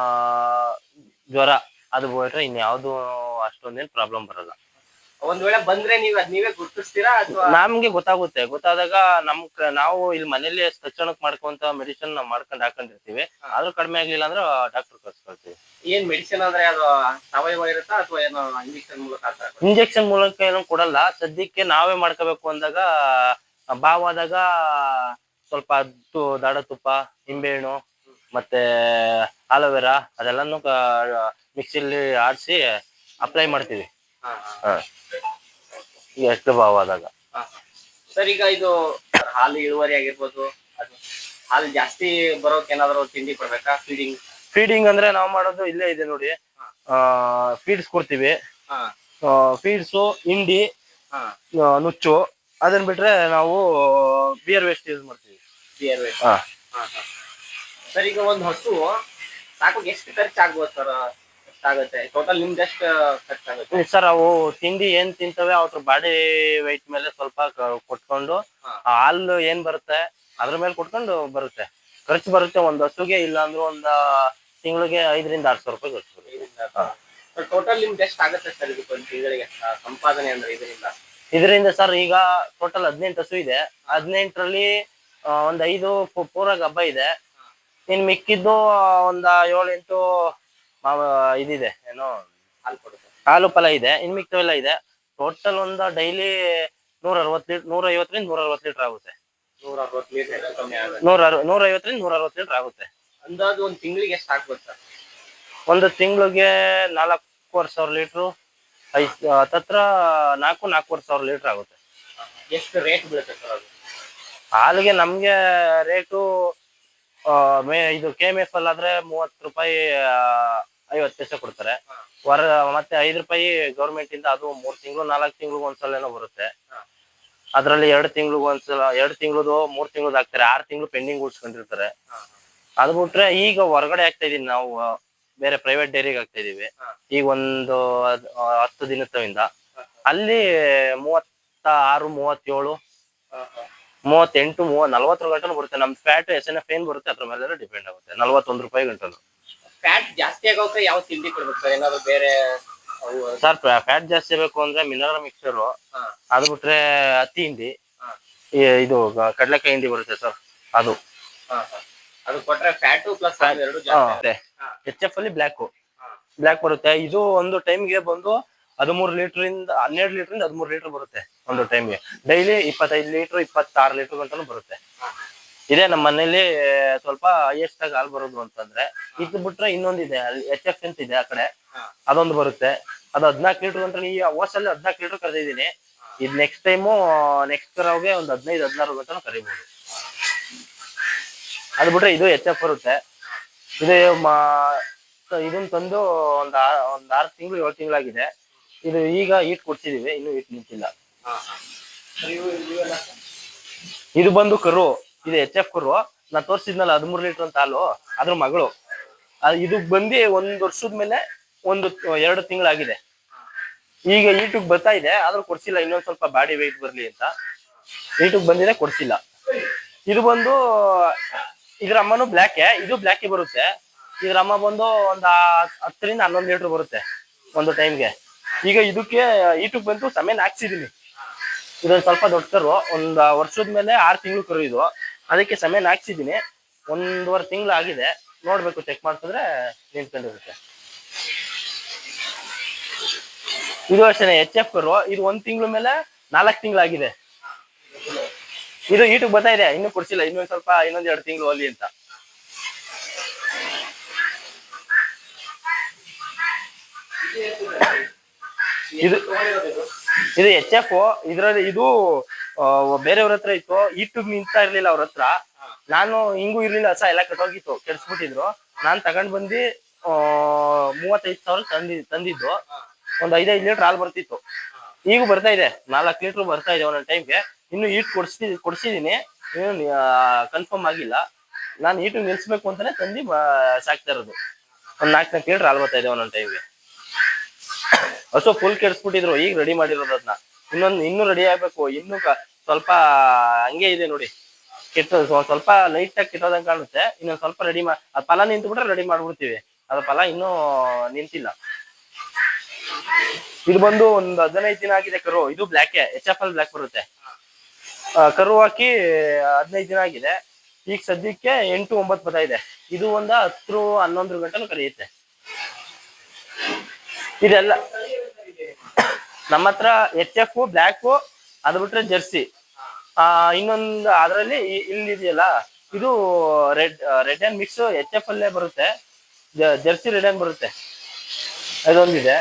ಜ್ವರ ಅದು ಬಿಟ್ರೆ ಇನ್ಯಾವ್ದು ಅಷ್ಟೊಂದೇನ್ ಪ್ರಾಬ್ಲಮ್ ಬರಲ್ಲ. ಒಂದ್ ವೇಳೆ ಬಂದ್ರೆ ನೀವ್ ಅದ್ ನೀವೇ ಗುರ್ತಿಸ್ತೀರಾ ಅಥವಾ? ನಮ್ಗೆ ಗೊತ್ತಾಗುತ್ತೆ. ಗೊತ್ತಾದಾಗ ನಮ್ ಕ- ನಾವು ಇಲ್ಲಿ ಮನೇಲಿ ತಕ್ಷಣಕ್ ಮಾಡ್ಕೊಂತ ಮೆಡಿಸಿನ್ ನಾವ್ ಮಾಡ್ಕೊಂಡ್ ಹಾಕೊಂಡಿರ್ತೀವಿ. ಆದ್ರೂ ಕಡಿಮೆ ಆಗ್ಲಿಲ್ಲ ಅಂದ್ರೆ ಡಾಕ್ಟರ್ ಕರ್ಸ್ಕೊಳ್ತೀವಿ. ಏನ್ ಮೆಡಿಸಿನ್ ಅಂದ್ರೆ ಅದು ಸಾವಯವ ಇರುತ್ತಾ ಅಥವಾ ಏನೋ ಇಂಜೆಕ್ಷನ್ ಮೂಲಕ ಹಾಕ್ತಾರಾ? ಇಂಜೆಕ್ಷನ್ ಮೂಲಕ ಏನೂ ಕೊಡಲ್ಲ. ಸದ್ಯಕ್ಕೆ ನಾವೇ ಮಾಡ್ಕೋಬೇಕು ಅಂದಾಗ ಬಾವಾದಾಗ ಸ್ವಲ್ಪ ತು ದಾಡ ತುಪ್ಪ ನಿಂಬೆಹಣ್ಣು ಮತ್ತೆ ಆಲೋವೆರಾ ಅದೆಲ್ಲಾನು ಮಿಕ್ಸಿಲಿ ಆಡಿಸಿ ಅಪ್ಲೈ ಮಾಡ್ತೀವಿ. ಹಾ, ಎಷ್ಟು ಭಾವ ಆದಾಗ. ಹಾ. ಸರ್ ಈಗ ಇದು ಹಾಲು ಇಳುವರಿ ಆಗಿರ್ಬೋದು ಅದು ಹಾಲು ಜಾಸ್ತಿ ಬರೋಕೆ ಏನಾದ್ರು ತಿಂಡಿ ಕೊಡ್ಬೇಕಾ? ಫೀಡಿಂಗ್ ಫೀಡಿಂಗ್ ಅಂದ್ರೆ ನಾವು ಮಾಡೋದು ಇಲ್ಲೇ ಇದೆ ನೋಡಿ. ಫೀಡ್ಸ್ ಕೊಡ್ತೀವಿ. ಹಾ. ಫೀಡ್ಸು ಹಿಂಡಿ ಹಾ. ನುಚ್ಚು ಅದನ್ ಬಿಟ್ರೆ ನಾವು ಬಿಯರ್ ವೇಸ್ಟ್ ಯೂಸ್ ಮಾಡ್ತೀವಿ. ಬಿಯರ್ ವೇಸ್ಟ್ ಹಾ. ಸರ್ ಈಗ ಒಂದು ಹಸು ಸಾಕು ಎಷ್ಟು ಖರ್ಚಾಗ್ಬೋದು ಸರ್? ಎಷ್ಟಾಗುತ್ತೆ ಟೋಟಲ್ ನಿಮ್ದು ಎಷ್ಟು ಖರ್ಚಾಗುತ್ತೆ ಸರ್ ಅವು ತಿಂಡಿ ಏನ್ ತಿಂತವೆ ಅವ್ರ ಬಾಡಿ weight ಮೇಲೆ ಸ್ವಲ್ಪ ಕ- ಕೊಟ್ಕೊಂಡು ಹಾ. ಹಾಲು ಏನ್ ಬರುತ್ತೆ ಅದ್ರ ಮೇಲೆ ಕೊಟ್ಕೊಂಡು ಬರುತ್ತೆ. ಖರ್ಚು ಬರುತ್ತೆ ಒಂದ್ ಹಸುಗೆ ಇಲ್ಲ ಅಂದ್ರೆ ಒಂದ್ ತಿಂಗಳಿಗೆ ಐದರಿಂದ ಆರ್ ಸಾವಿರ ರೂಪಾಯಿ ಖರ್ಚು ಬರುತ್ತೆ. ಟೋಟಲ್ ನಿಮ್ದು ಎಷ್ಟು ಆಗುತ್ತೆ ಸರ್ ಇದಕ್ಕೆ ಒಂದು ತಿಂಗಳಿಗೆ ಆ, ಸಂಪಾದನೆ ಅಂದ್ರೆ ಇದರಿಂದ? ಇದರಿಂದ ಸರ್ ಈಗ ಟೋಟಲ್ ಹದಿನೆಂಟು ಹಸು ಇದೆ. ಹದಿನೆಂಟರಲ್ಲಿ ಒಂದ್ ಐದು ಪು- ಪೂರ ಹಬ್ಬ ಇದೆ. ಇನ್ ಮಿಕ್ಕಿದ್ದು ಒಂದ ಏಳೆಂಟು ಮಾವ- ಇದಿದೆ ಏನೋ ಹಾಲು ಫಲ ಇದೆ ಇನ್ ಮಿಕ್ತವೆಲ್ಲ ಇದೆ. ಟೋಟಲ್ ಒಂದು ಡೈಲಿ ನೂರ ಅರವತ್ತು ಲೀಟರ್ ನೂರ ಐವತ್ತರಿಂದ ನೂರ ಅರವತ್ತು ಲೀಟರ್ ಆಗುತ್ತೆ. ನೂರ ಅರವತ್ತು ಲೀಟರ್ ಹೆಚ್ಚು ಕಮ್ಮಿ ಆಗುತ್ತೆ. ನೂರ ಐವತ್ತರಿಂದ ನೂರ ಅರವತ್ತು ಲೀಟರ್ ಆಗುತ್ತೆ. ಅಂದಾಜು ಒಂದು ತಿಂಗಳಿಗೆ ಎಷ್ಟು ಆಗ್ಬೋದು ಸರ್? ಒಂದು ತಿಂಗಳಿಗೆ ನಾಲ್ಕೂವರೆ ಸಾವಿರ ಲೀಟ್ರು ಐದು ಹತ್ತತ್ರ ನಾಲ್ಕು ನಾಲ್ಕೂವರೆ ಸಾವಿರ ಲೀಟರ್ ಆಗುತ್ತೆ. ಎಷ್ಟು ರೇಟ್ ಬೀಳುತ್ತೆ ಸರ್ ಅದು? ಹಾಲಿಗೆ ನಮ್ಗೆ ರೇಟು ಮೇ ಇದು ಕೆ ಎಂ ಎಫ್ ಅಲ್ಲಿ ಆದ್ರೆ ಮೂವತ್ತು ರೂಪಾಯಿ ಐವತ್ತು ಪೈಸೆ ಕೊಡ್ತಾರೆ. ಹೊರ ಮತ್ತೆ ಐದು ರೂಪಾಯಿ ಗೌರ್ಮೆಂಟ್ ಇಂದ ಅದು ಮೂರ್ ತಿಂಗಳು ನಾಲ್ಕು ತಿಂಗಳು ಒಂದ್ಸಲ ಏನೋ ಬರುತ್ತೆ. ಅದರಲ್ಲಿ ಎರಡು ತಿಂಗಳು ಒಂದ್ಸಲ ಎರಡು ತಿಂಗಳದು ಮೂರ್ ತಿಂಗಳದ್ದು ಹಾಕ್ತಾರೆ. ಆರು ತಿಂಗಳು ಪೆಂಡಿಂಗ್ ಉಳಿಸ್ಕೊಂಡಿರ್ತಾರೆ. ಅದ್ ಬಿಟ್ರೆ ಈಗ ಹೊರಗಡೆ ಆಗ್ತಾ ಇದೀನಿ ನಾವು ಬೇರೆ ಪ್ರೈವೇಟ್ ಡೈರಿಗೆ ಆಗ್ತಾ ಇದೀವಿ. ಈಗ ಒಂದು ಹತ್ತು ದಿನದಿಂದ ಅಲ್ಲಿ ಮೂವತ್ತ ಆರು ಮೂವತ್ತೇಳು. ಮೂವತ್ತೆಂಟು ಮೂವತ್ ನಲ್ವತ್ತರ ಗಂಟಲು ಬರುತ್ತೆ. ನಮ್ ಫ್ಯಾಟ್ ಎಸ್ ಎನ್ ಎಫ್ ಏನ್ ಬರುತ್ತೆ ಅದ್ರ ಮೇಲೆ ಡಿಪೆಂಡ್ ಆಗುತ್ತೆ. ನಲ್ವತ್ತೊಂದು ರೂಪಾಯಿ ಗಂಟಲು ಫ್ಯಾಟ್ ಜಾಸ್ತಿ ಆಗೋಕೆ ಯಾವ ತಿಂಡಿ ಕೊಡ್ಬೇಕು ಸರ್? ಏನಾದ್ರು ಬೇರೆ ಅವು ಸರ್ ಫ್ಯಾಟ್ ಜಾಸ್ತಿ ಬೇಕು ಅಂದ್ರೆ ಮಿನರಲ್ ಮಿಕ್ಸರ್ ಅದು ಬಿಟ್ರೆ ಅತಿ ಹಿಂಡಿ. ಇದು ಕಡಲೆಕಾಯಿ ಹಿಂಡಿ ಬರುತ್ತೆ ಸರ್ ಅದು. ಅದು ಕೊಟ್ರೆ ಫ್ಯಾಟು ಪ್ಲಸ್ ಎರಡು. ಎಚ್ ಎಫ್ ಅಲ್ಲಿ ಬ್ಲಾಕ್ ಹಾ. ಬ್ಲ್ಯಾಕ್ ಬರುತ್ತೆ. ಇದು ಒಂದು ಟೈಮ್ಗೆ ಬಂದು ಹದಿಮೂರು ಲೀಟರ್ ಇಂದ ಹನ್ನೆರಡು ಲೀಟರ್ ಇಂದ ಹದಿಮೂರು ಲೀಟರ್ ಬರುತ್ತೆ ಒಂದು ಟೈಮ್ಗೆ ಡೈಲಿ ಇಪ್ಪತ್ತೈದು ಲೀಟರ್ ಇಪ್ಪತ್ತಾರು ಲೀಟರ್ ಗಂಟನೂ ಬರುತ್ತೆ. ಇದೇ ನಮ್ಮ ಮನೇಲಿ ಸ್ವಲ್ಪ ಹೈಯೆಸ್ಟ್ ಆಗಿ ಹಾಲು ಬರೋದು ಅಂತಂದ್ರೆ ಇದು ಬಿಟ್ರೆ ಇನ್ನೊಂದಿದೆ ಅಲ್ಲಿ ಎಚ್ ಎಫ್ ಅಂತ ಇದೆ ಆ ಕಡೆ. ಅದೊಂದು ಬರುತ್ತೆ. ಅದು ಹದಿನಾಲ್ಕು ಲೀಟರ್ ಅಂತ ಈ ವರ್ಷಲ್ಲಿ ಹದಿನಾಲ್ಕು ಲೀಟರ್ ಕರೆದಿದ್ದೀನಿ. ಇದು ನೆಕ್ಸ್ಟ್ ಟೈಮು ನೆಕ್ಸ್ಟ್ ಕರಾವ್ಗೆ ಒಂದು ಹದಿನೈದು ಹದಿನಾರು ಗಂಟೆ ಕರಿಬಹುದು ಅದು ಬಿಟ್ರೆ ಇದು ಎಚ್ ಎಫ್ ಬರುತ್ತೆ. ಇದು ಮಾ- ಇದನ್ನ ತಂದು ಒಂದ್ ಒಂದ್ ಆರು ತಿಂಗಳು ಏಳು ತಿಂಗಳಾಗಿದೆ. ಇದು ಈಗ ಈಟ್ ಕೊಡ್ತಿದೀವಿ ಇನ್ನು ಈಟ್ ನಿಂತಿಲ್ಲ. ಇದು ಬಂದು ಕರು. ಇದು ಎಚ್ ಎಫ್ ಕುರು ನಾ ತೋರಿಸಿದ್ನಲ್ಲ ಹದಿಮೂರು ಲೀಟರ್ ಅಂತ ಹಾಲು. ಅದ್ರ ಮಗಳು. ಇದು ಬಂದು ಒಂದ್ ವರ್ಷದ ಮೇಲೆ ಒಂದು, ಎರಡು ತಿಂಗಳಾಗಿದೆ. ಈಗ ಈಟಿಗೆ ಬರ್ತಾ ಇದೆ, ಆದ್ರೂ ಕೊಡ್ಸಿಲ್ಲ, ಇನ್ನೊಂದ್ ಸ್ವಲ್ಪ ಬಾಡಿ ವೆಯ್ಟ್ ಬರ್ಲಿ ಅಂತ. ಈಟಿಗೆ ಬಂದಿದೆ, ಕೊಡ್ಸಿಲ್ಲ. ಇದು ಬಂದು, ಇದ್ರ ಅಮ್ಮನು ಬ್ಲ್ಯಾಕೆ ಇದು ಬ್ಲ್ಯಾಕೆ ಬರುತ್ತೆ. ಇದ್ರ ಅಮ್ಮ ಬಂದು ಒಂದ್ ಹತ್ತರಿಂದ ಹನ್ನೊಂದು ಲೀಟರ್ ಬರುತ್ತೆ, ಒಂದು ಟೈಮ್ಗೆ ಈಗ ಇದಕ್ಕೆ ಈಟಿಗೆ ಬಂತು ಸಮೇನ್ ಹಾಕ್ಸಿದೀನಿ. ಇದೊಂದ್ ಸ್ವಲ್ಪ ದೊಡ್ಡ ಕರು ಒಂದ್ ವರ್ಷದ ಮೇಲೆ ಆರ್ ತಿಂಗಳು ಕರು ಇದು ಅದಕ್ಕೆ ಸಮಯನ ಹಾಕ್ಸಿದೀನಿ ಒಂದೂವರೆ ತಿಂಗಳು ಆಗಿದೆ ನೋಡ್ಬೇಕು ಚೆಕ್ ಮಾಡ್ಸಿದ್ರೆ ನಿಂತ್ಕೊಂಡಿರುತ್ತೆ. ಇದು ಅಷ್ಟೇ ಎಚ್ ಎಫ್ ಕರು ಇದು ಒಂದ್ ತಿಂಗಳ ಮೇಲೆ ನಾಲ್ಕು ತಿಂಗಳಾಗಿದೆ. ಇದು ಈಟಿಗೆ ಬರ್ತಾ ಇದೆ. ಇನ್ನೂ ಕೊಡ್ಸಿಲ್ಲ. ಇನ್ನೊಂದ್ ಸ್ವಲ್ಪ, ಇನ್ನೊಂದ್ ಎರಡು ತಿಂಗಳು ಅಲ್ಲಿ ಅಂತ. ಇದು ಇದು ಎಚ್ ಎಫ್ ಇದ್ರಲ್ಲಿ ಇದು ಬೇರೆಯವ್ರ ಹತ್ರ ಇತ್ತು. ಇಟ್ಟು ನಿಂತಾ ಇರ್ಲಿಲ್ಲ ಅವ್ರ ಹತ್ರ. ನಾನು ಹಿಂಗೂ ಇರ್ಲಿಲ್ಲ ಸಹ ಎಲ್ಲ ಕಟ್ಟೋಗಿತ್ತು, ಕೆಡ್ಸ್ಬಿಟ್ಟಿದ್ರು. ನಾನ್ ತಗೊಂಡ್ ಬಂದು ಮೂವತ್ತೈದು ಸಾವಿರ ತಂದಿ, ತಂದಿದ್ದು. ಒಂದ್ ಐದೈದು ಲೀಟರ್ ಹಾಲು ಬರ್ತಿತ್ತು. ಈಗ ಬರ್ತಾ ಇದೆ. ನಾಲ್ಕು ಲೀಟರ್ ಬರ್ತಾ ಇದೆ ಒಂದೊಂದು ಟೈಮ್ಗೆ ಇನ್ನು ಈಟ್ ಕೊಡ್ಸಿ, ಕೊಡ್ಸಿದೀನಿ. ಇನ್ನು ಕನ್ಫರ್ಮ್ ಆಗಿಲ್ಲ. ನಾನು ಈಟು ನಿಲ್ಸ್ಬೇಕು ಅಂತಾನೆ ತಂದಿ ಸಾಕ್ತಾ ಇರೋದು. ಒಂದ್ ನಾಲ್ಕು ನಾಲ್ಕು ಲೀಟರ್ ಹಾಲು ಬರ್ತಾ ಇದೆ ಒಂದೊಂದು ಟೈಮ್ಗೆ ಅಷ್ಟು ಫುಲ್ ಕೆಡ್ಸ್ಬಿಟ್ಟಿದ್ರು. ಈಗ ರೆಡಿ ಮಾಡಿರೋದು ಅದನ್ನ. ಇನ್ನೊಂದು ಇನ್ನೂ ರೆಡಿ ಆಗ್ಬೇಕು. ಇನ್ನು ಸ್ವಲ್ಪ ಹಂಗೆ ಇದೆ ನೋಡಿ. ಕೆಟ್ಟ ಸ್ವ- ಸ್ವಲ್ಪ ಲೈಟ್ ಆಗಿ ಕೆಟ್ಟೋದಂಗೆ ಕಾಣುತ್ತೆ. ಇನ್ನೊಂದು ಸ್ವಲ್ಪ ರೆಡಿ ಮಾ ಅದು ಫಲ ನಿಂತು ಬಿಟ್ರೆ ರೆಡಿ ಮಾಡ್ಬಿಡ್ತೀವಿ. ಅದು ಫಲ ಇನ್ನೂ ನಿಂತಿಲ್ಲ. ಇದು ಬಂದು ಒಂದ್ ಹದಿನೈದು ದಿನ ಆಗಿದೆ ಕರು. ಇದು black H F L black ಬರುತ್ತೆ. ಕರು ಹಾಕಿ ಹದಿನೈದು ದಿನ ಆಗಿದೆ. ಈಗ ಸದ್ಯಕ್ಕೆ ಎಂಟು ಒಂಬತ್ತು ಬರ್ತಾ ಇದೆ. ಇದು ಒಂದ ಹತ್ತು ಹನ್ನೊಂದು ಗಂಟೆನೂ ಕರೆಯುತ್ತೆ. ಇದೆಲ್ಲ ನಮ್ಮ ಹತ್ರ ಎಚ್ ಎಫ್ ಬ್ಲ್ಯಾಕ್ ಅದು ಬಿಟ್ರೆ ಜರ್ಸಿ ಆ, ಇನ್ನೊಂದು ಅದರಲ್ಲಿ ಇಲ್ಲಿ ಇದೆಯಲ್ಲ ಇದು red red and mix H F ಅಲ್ಲೇ ಬರುತ್ತೆ. ಜರ್ಸಿ ರೆಡ್ ಅಂಡ್ ಬರುತ್ತೆ. ಅದೊಂದಿದೆ.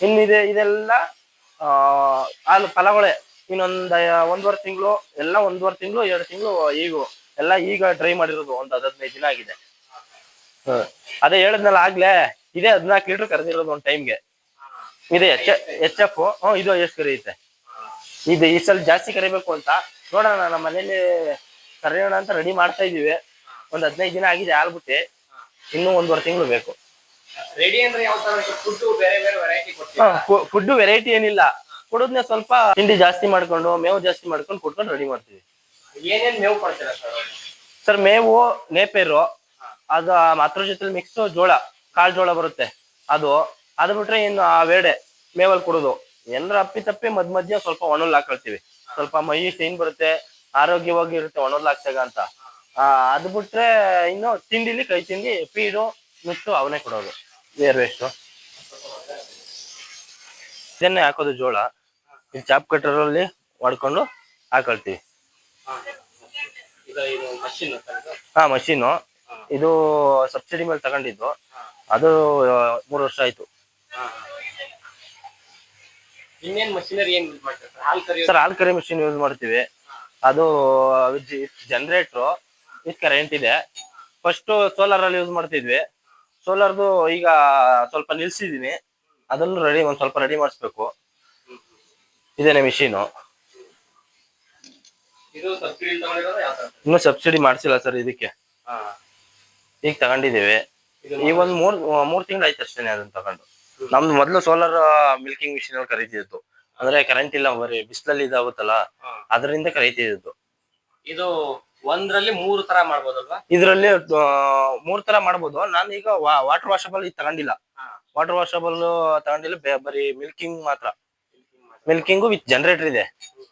ಇನ್ನಿದೆ ಇದೆಲ್ಲ ಹಾಲು ಫಲಗಳೇ ಇನ್ನೊಂದ್ ಒಂದೂವರೆ ತಿಂಗಳು, ಎಲ್ಲ ಒಂದೂವರೆ ತಿಂಗಳು, ಎರಡು ತಿಂಗಳು ಈಗ. ಎಲ್ಲ ಈಗ ಡ್ರೈ ಮಾಡಿರೋದು ಒಂದು ಹದ್ ಹದಿನೈದು ದಿನ ಆಗಿದೆ. ಅದೇ ಹೇಳಿದ್ನಲ್ಲ ಆಗ್ಲೇ, ಇದೇ ಹದಿನಾಲ್ಕು ಲೀಟರ್ ಕರೆದಿರೋದು ಒಂದ್ ಟೈಮ್ಗೆ ಇದೆ ಎಚ್ ಎಚ್ ಎಫ್ ಹ್ಮ್ ಇದು ಎಷ್ಟು ಕರೆಯುತ್ತೆ ಇದು ಈ ಸಲ ಜಾಸ್ತಿ ಕರಿಬೇಕು ಅಂತ. ನೋಡೋಣ ನಮ್ಮ ಮನೇಲಿ ಕರೆಯೋಣ ಅಂತ ರೆಡಿ ಮಾಡ್ತಾ ಇದೀವಿ ಒಂದ್ ಹದಿನೈದು ದಿನ ಆಗಿದೆ ಆಗ್ಬಿಟ್ಟೆ. ಇನ್ನೂ ಒಂದೂವರೆ ತಿಂಗಳು ಬೇಕು. ರೆಡಿ ಅಂದ್ರೆ ಯಾವ ತರ ಫುಡ್ ಬೇರೆ ಬೇರೆ ವೆರೈಟಿ ಕೊಡ್ತೀವಿ ಫುಡ್ ವೆರೈಟಿ ಏನಿಲ್ಲ. ಕೊಡೋದ್ನ ಸ್ವಲ್ಪ ತಿಂಡಿ ಜಾಸ್ತಿ ಮಾಡ್ಕೊಂಡು ಮೇವು ಜಾಸ್ತಿ ಮಾಡ್ಕೊಂಡು ಕೊಟ್ಕೊಂಡು ರೆಡಿ ಮಾಡ್ತೀವಿ. ಏನೇನ್ ಮೇವು ಕೊಡ್ತೀರಾ ಸರ್ ಸರ್ ಮೇವು ನೇಪೇರು ಅದು ಮಾತ್ರ ಜೊತೆ ಮಿಕ್ಸ್ ಜೋಳ ಕಾಳು ಜೋಳ ಬರುತ್ತೆ. ಅದು ಅದು ಬಿಟ್ರೆ ಇನ್ನು ಆ ವೇಡೆ ಮೇವಲ್ ಕೊಡೋದು. ಏನಾರ ಅಪ್ಪಿ ತಪ್ಪಿ ಮಧ್ಯ ಮಧ್ಯ ಸ್ವಲ್ಪ ಒಣಲ್ ಹಾಕೊಳ್ತೀವಿ. ಸ್ವಲ್ಪ ಮೈ ಶೈನ್ ಬರುತ್ತೆ, ಆರೋಗ್ಯವಾಗಿ ಇರುತ್ತೆ ಒಣಲ್ ಹಾಕ್ದಾಗ ಅಂತ. ಆ, ಅದು ಬಿಟ್ರೆ ಇನ್ನು ತಿಂಡಿಲಿ ಕೈ ತಿಂಡಿ ಫೀಡು ನುಚ್ಚು ಅವನೇ ಕೊಡೋದು. ಬೇರೆ ವೇಸ್ಟು ಇದನ್ನೇ ಹಾಕೋದು ಜೋಳ. ಚಾಪ್ ಕಟ್ಟರಲ್ಲಿ ಹೊಡ್ಕೊಂಡು ಹಾಕೊಳ್ತೀವಿ. ಹಾ, ಮಷೀನು. ಇದು ಸಬ್ಸಿಡಿ ಮೇಲೆ ತಗೊಂಡಿದ್ದು. ಅದು, ಮೂರು ವರ್ಷ ಆಯ್ತು. ಇನ್ನೇನ್ ಮಷಿನರಿ ಏನ್ ಯೂಸ್ ಮಾಡ್ತೀರಾ ಸರ್ ಹಾಲ್ ಕರೆ ಸರ್ ಹಾಲ್ ಕರಿ ಮಿಷಿನ್ ಯೂಸ್ ಮಾಡ್ತೀವಿ. ಅದು ಜನರೇಟ್ರು ವಿತ್ ಕರೆಂಟ್ ಇದೆ. ಫಸ್ಟ್ ಸೋಲಾರ್ ಅಲ್ಲಿ ಯೂಸ್ ಮಾಡ್ತಿದ್ವಿ. ಸೋಲಾರ್ದು ಈಗ ಸ್ವಲ್ಪ ನಿಲ್ಸಿದೀನಿ. ಅದನ್ನು ರೆಡಿ ಒಂದ್ ಸ್ವಲ್ಪ ರೆಡಿ ಮಾಡಿಸ್ಬೇಕು. ಇದೇನೆ ಮಿಷಿನು ಇದು ಸಬ್ಸಿಡಿ ತಗೊಂಡಿರೋದು ಯಾವ ತರ? ಇನ್ನೂ ಸಬ್ಸಿಡಿ ಮಾಡ್ಸಿಲ್ಲ ಸರ್ ಇದಕ್ಕೆ. ಈಗ ತಗೊಂಡಿದ್ದೀವಿ. ಇದು ಈಗ ಒಂದ್ ಮೂರ್ ಮೂರ್ ತಿಂಗಳು ಆಯ್ತು ಅಷ್ಟೇನೆ ಅದನ್ನ ತಗೊಂಡು. ನಮ್ದು ಮೊದ್ಲು ಸೋಲಾರ್ ಮಿಲ್ಕಿಂಗ್ ಮಿಷಿನ್ ಅಲ್ಲಿ ಕರೀತಿದ್ದು ಅಂದ್ರೆ ಕರೆಂಟ್ ಇಲ್ಲ ಬರೀ ಬಿಸಿಲಲ್ಲಿ ಇದಾಗುತ್ತಲ್ಲ. ಅದರಿಂದ ಕರೀತಿದ್ದು ಇದು ಒಂದ್ರಲ್ಲಿ ಮೂರು ತರ ಮಾಡ್ಬೋದಲ್ವಾ? ಇದರಲ್ಲಿ ಮೂರ್ ತರ ಮಾಡ್ಬೋದು. ನಾನು ಈಗ ವಾಟರ್ ವಾಷಬಲ್ ಇದು ತಗೊಂಡಿಲ್ಲ. ವಾಟರ್ ವಾಷಬಲ್ ತಗೊಂಡಿಲ್ಲ ಬೇ- ಬರೀ ಮಿಲ್ಕಿಂಗ್ ಮಾತ್ರ. ಮಿಲ್ಕಿಂಗು ವಿತ್ ಜನರೇಟರ್ ಇದೆ.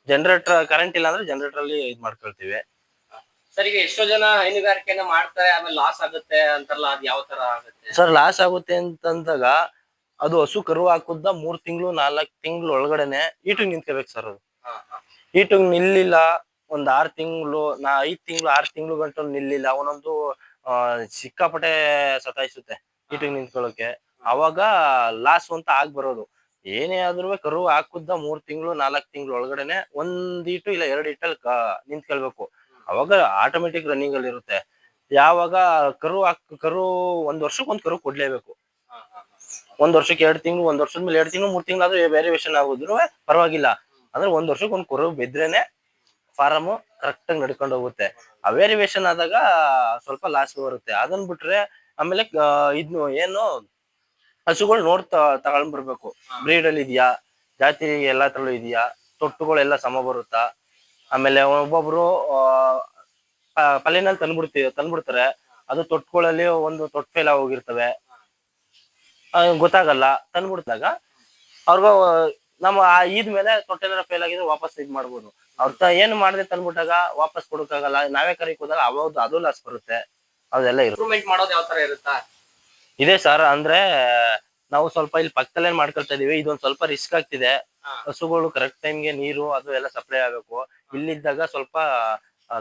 ಜನರೇಟರ್ ಕರೆಂಟ್ ಇಲ್ಲ ಅಂದ್ರೆ ಜನರೇಟರ್ ಅಲ್ಲಿ ಇದ್ ಮಾಡ್ಕೊಳ್ತೀವಿ. ಸರ್ ಈಗ ಎಷ್ಟೋ ಜನ ಹೈನುಗಾರಿಕೆಯನ್ನ ಮಾಡ್ತಾರೆ ಆಮೇಲೆ ಲಾಸ್ ಆಗುತ್ತೆ ಅಂತಾರಲ್ಲ ಅದ್ ಯಾವ ತರ ಆಗುತ್ತೆ? ಸರ್ ಲಾಸ್ ಆಗುತ್ತೆ ಅಂತಂದಾಗ ಅದು ಹಸು ಕರು ಹಾಕುದ್ದ ಮೂರ್ ತಿಂಗಳು ನಾಲ್ಕ್ ತಿಂಗಳು ಒಳಗಡೆನೆ ಈಟಿಗೆ ನಿಂತ್ಕೋಬೇಕು ಸರ್ ಅದು. ಈಟಿಗೆ ನಿಲ್ಲಿಲ್ಲ ಒಂದ್ ಆರ್ ತಿಂಗಳು ನಾ ಐದ್ ತಿಂಗಳು ಆರ್ ತಿಂಗಳು ಗಂಟು ನಿಲ್ಲಿಲ್ಲ ಅವನೊಂದು ಸಿಕ್ಕಾಪಟ್ಟೆ ಸತಾಯಿಸುತ್ತೆ ಈಟಿಗೆ ನಿಂತ್ಕೊಳ್ಳೋಕೆ ಅವಾಗ ಲಾಸ್ ಅಂತ ಆಗ್ ಬರೋದು. ಏನೇ ಆದ್ರೂ ಕರು ಹಾಕುದ್ದ ಮೂರ್ ತಿಂಗಳು ನಾಲ್ಕ್ ತಿಂಗಳು ಒಳಗಡೆನೆ ಒಂದ್ ಈಟು ಇಲ್ಲ ಎರಡ್ ಇಟ್ಟಲ್ಲಿ ನಿಂತ್ಕೊಳ್ಬೇಕು. ಅವಾಗ ಆಟೋಮೆಟಿಕ್ ರನ್ನಿಂಗ್ ಅಲ್ಲಿ ಇರುತ್ತೆ ಯಾವಾಗ ಕರು ಹಾಕ್ ಕರು ಒಂದ್ ವರ್ಷಕ್ಕೆ ಒಂದ್ ಕರು ಕೊಡ್ಲೇಬೇಕು. ಒಂದ್ ವರ್ಷಕ್ಕೆ ಎರಡ್ ತಿಂಗಳು, ಒಂದ್ ವರ್ಷದ ಮೇಲೆ ಎರಡ್ ತಿಂಗಳು, ಮೂರ್ ತಿಂಗಳಾದ್ರೂ ವೇರಿಯೇಷನ್ ಆಗುದ್ರು ಪರವಾಗಿಲ್ಲ. ಅಂದ್ರೆ ಒಂದ್ ವರ್ಷಕ್ಕೆ ಒಂದ್ ಕರು ಬಿದ್ರೇನೆ ಫಾರಮ್ ಕರೆಕ್ಟ್ ಆಗಿ ನಡ್ಕೊಂಡು ಹೋಗುತ್ತೆ. ಆ ವೇರಿಯೇಷನ್ ಆದಾಗ ಸ್ವಲ್ಪ ಲಾಸ್ ಬರುತ್ತೆ. ಅದನ್ ಬಿಟ್ರೆ ಆಮೇಲೆ ಇದ್ನು ಏನು ಹಸುಗಳು ನೋಡ್ ತಗೊಂಡ್ ಬರ್ಬೇಕು ಬ್ರೀಡ್ ಅಲ್ಲಿ ಇದೆಯಾ? ಜಾತಿ ಎಲ್ಲಾ ತರಲು ಇದೆಯಾ? ತೊಟ್ಟುಗಳೆಲ್ಲ ಸಮ ಬರುತ್ತಾ? ಆಮೇಲೆ ಒಬ್ಬೊಬ್ರು ಪಲ್ಲಿನಲ್ಲಿ ತಂದ್ಬಿಡ್ತೀವಿ ತಂದ್ಬಿಡ್ತಾರೆ. ಅದು ತೊಟ್ಟುಗಳಲ್ಲಿ ಒಂದು ತೊಟ್ಟು ಫೇಲ್ ಹೋಗಿರ್ತವೆ. ಗೊತ್ತಾಗಲ್ಲ. ತಂದ್ಬಿಡ್ದಾಗ ಅವ್ರಿಗ ನಮ್ಮ ಆ ಈದ್ ಮೇಲೆ ತೊಟ್ಟೆನಾರ ಫೇಲ್ ಆಗಿದ್ರೆ ವಾಪಸ್ ಇದ್ ಮಾಡ್ಬೋದು. ಅವ್ರ ಏನು ಮಾಡದೆ ತಂದ್ಬಿಟ್ಟಾಗ ವಾಪಸ್ ಕೊಡಕ್ಕಾಗಲ್ಲ ನಾವೇ ಕರೆಕ್ ಹೋದಾಗ ಅವಾಗ ಅದು ಲಾಸ್ ಬರುತ್ತೆ. ಅದೆಲ್ಲ ಇರುತ್ತೆ. ಇಂಪ್ರೂವ್ಮೆಂಟ್ ಮಾಡೋದು ಯಾವ ತರ ಇರುತ್ತಾ? ಇದೆ ಸರ್ ಅಂದ್ರೆ ನಾವು ಸ್ವಲ್ಪ ಇಲ್ಲಿ ಪಕ್ಕದಲ್ಲೇ ಮಾಡ್ಕೊಳ್ತಾ ಇದೀವಿ ಇದೊಂದ್ ಸ್ವಲ್ಪ ರಿಸ್ಕ್ ಆಗ್ತಿದೆ. ಹಸುಗಳು ಕರೆಕ್ಟ್ ಟೈಮ್ಗೆ ನೀರು ಅದು ಎಲ್ಲ ಸಪ್ಲೈ ಆಗ್ಬೇಕು. ಇಲ್ಲಿದ್ದಾಗ ಸ್ವಲ್ಪ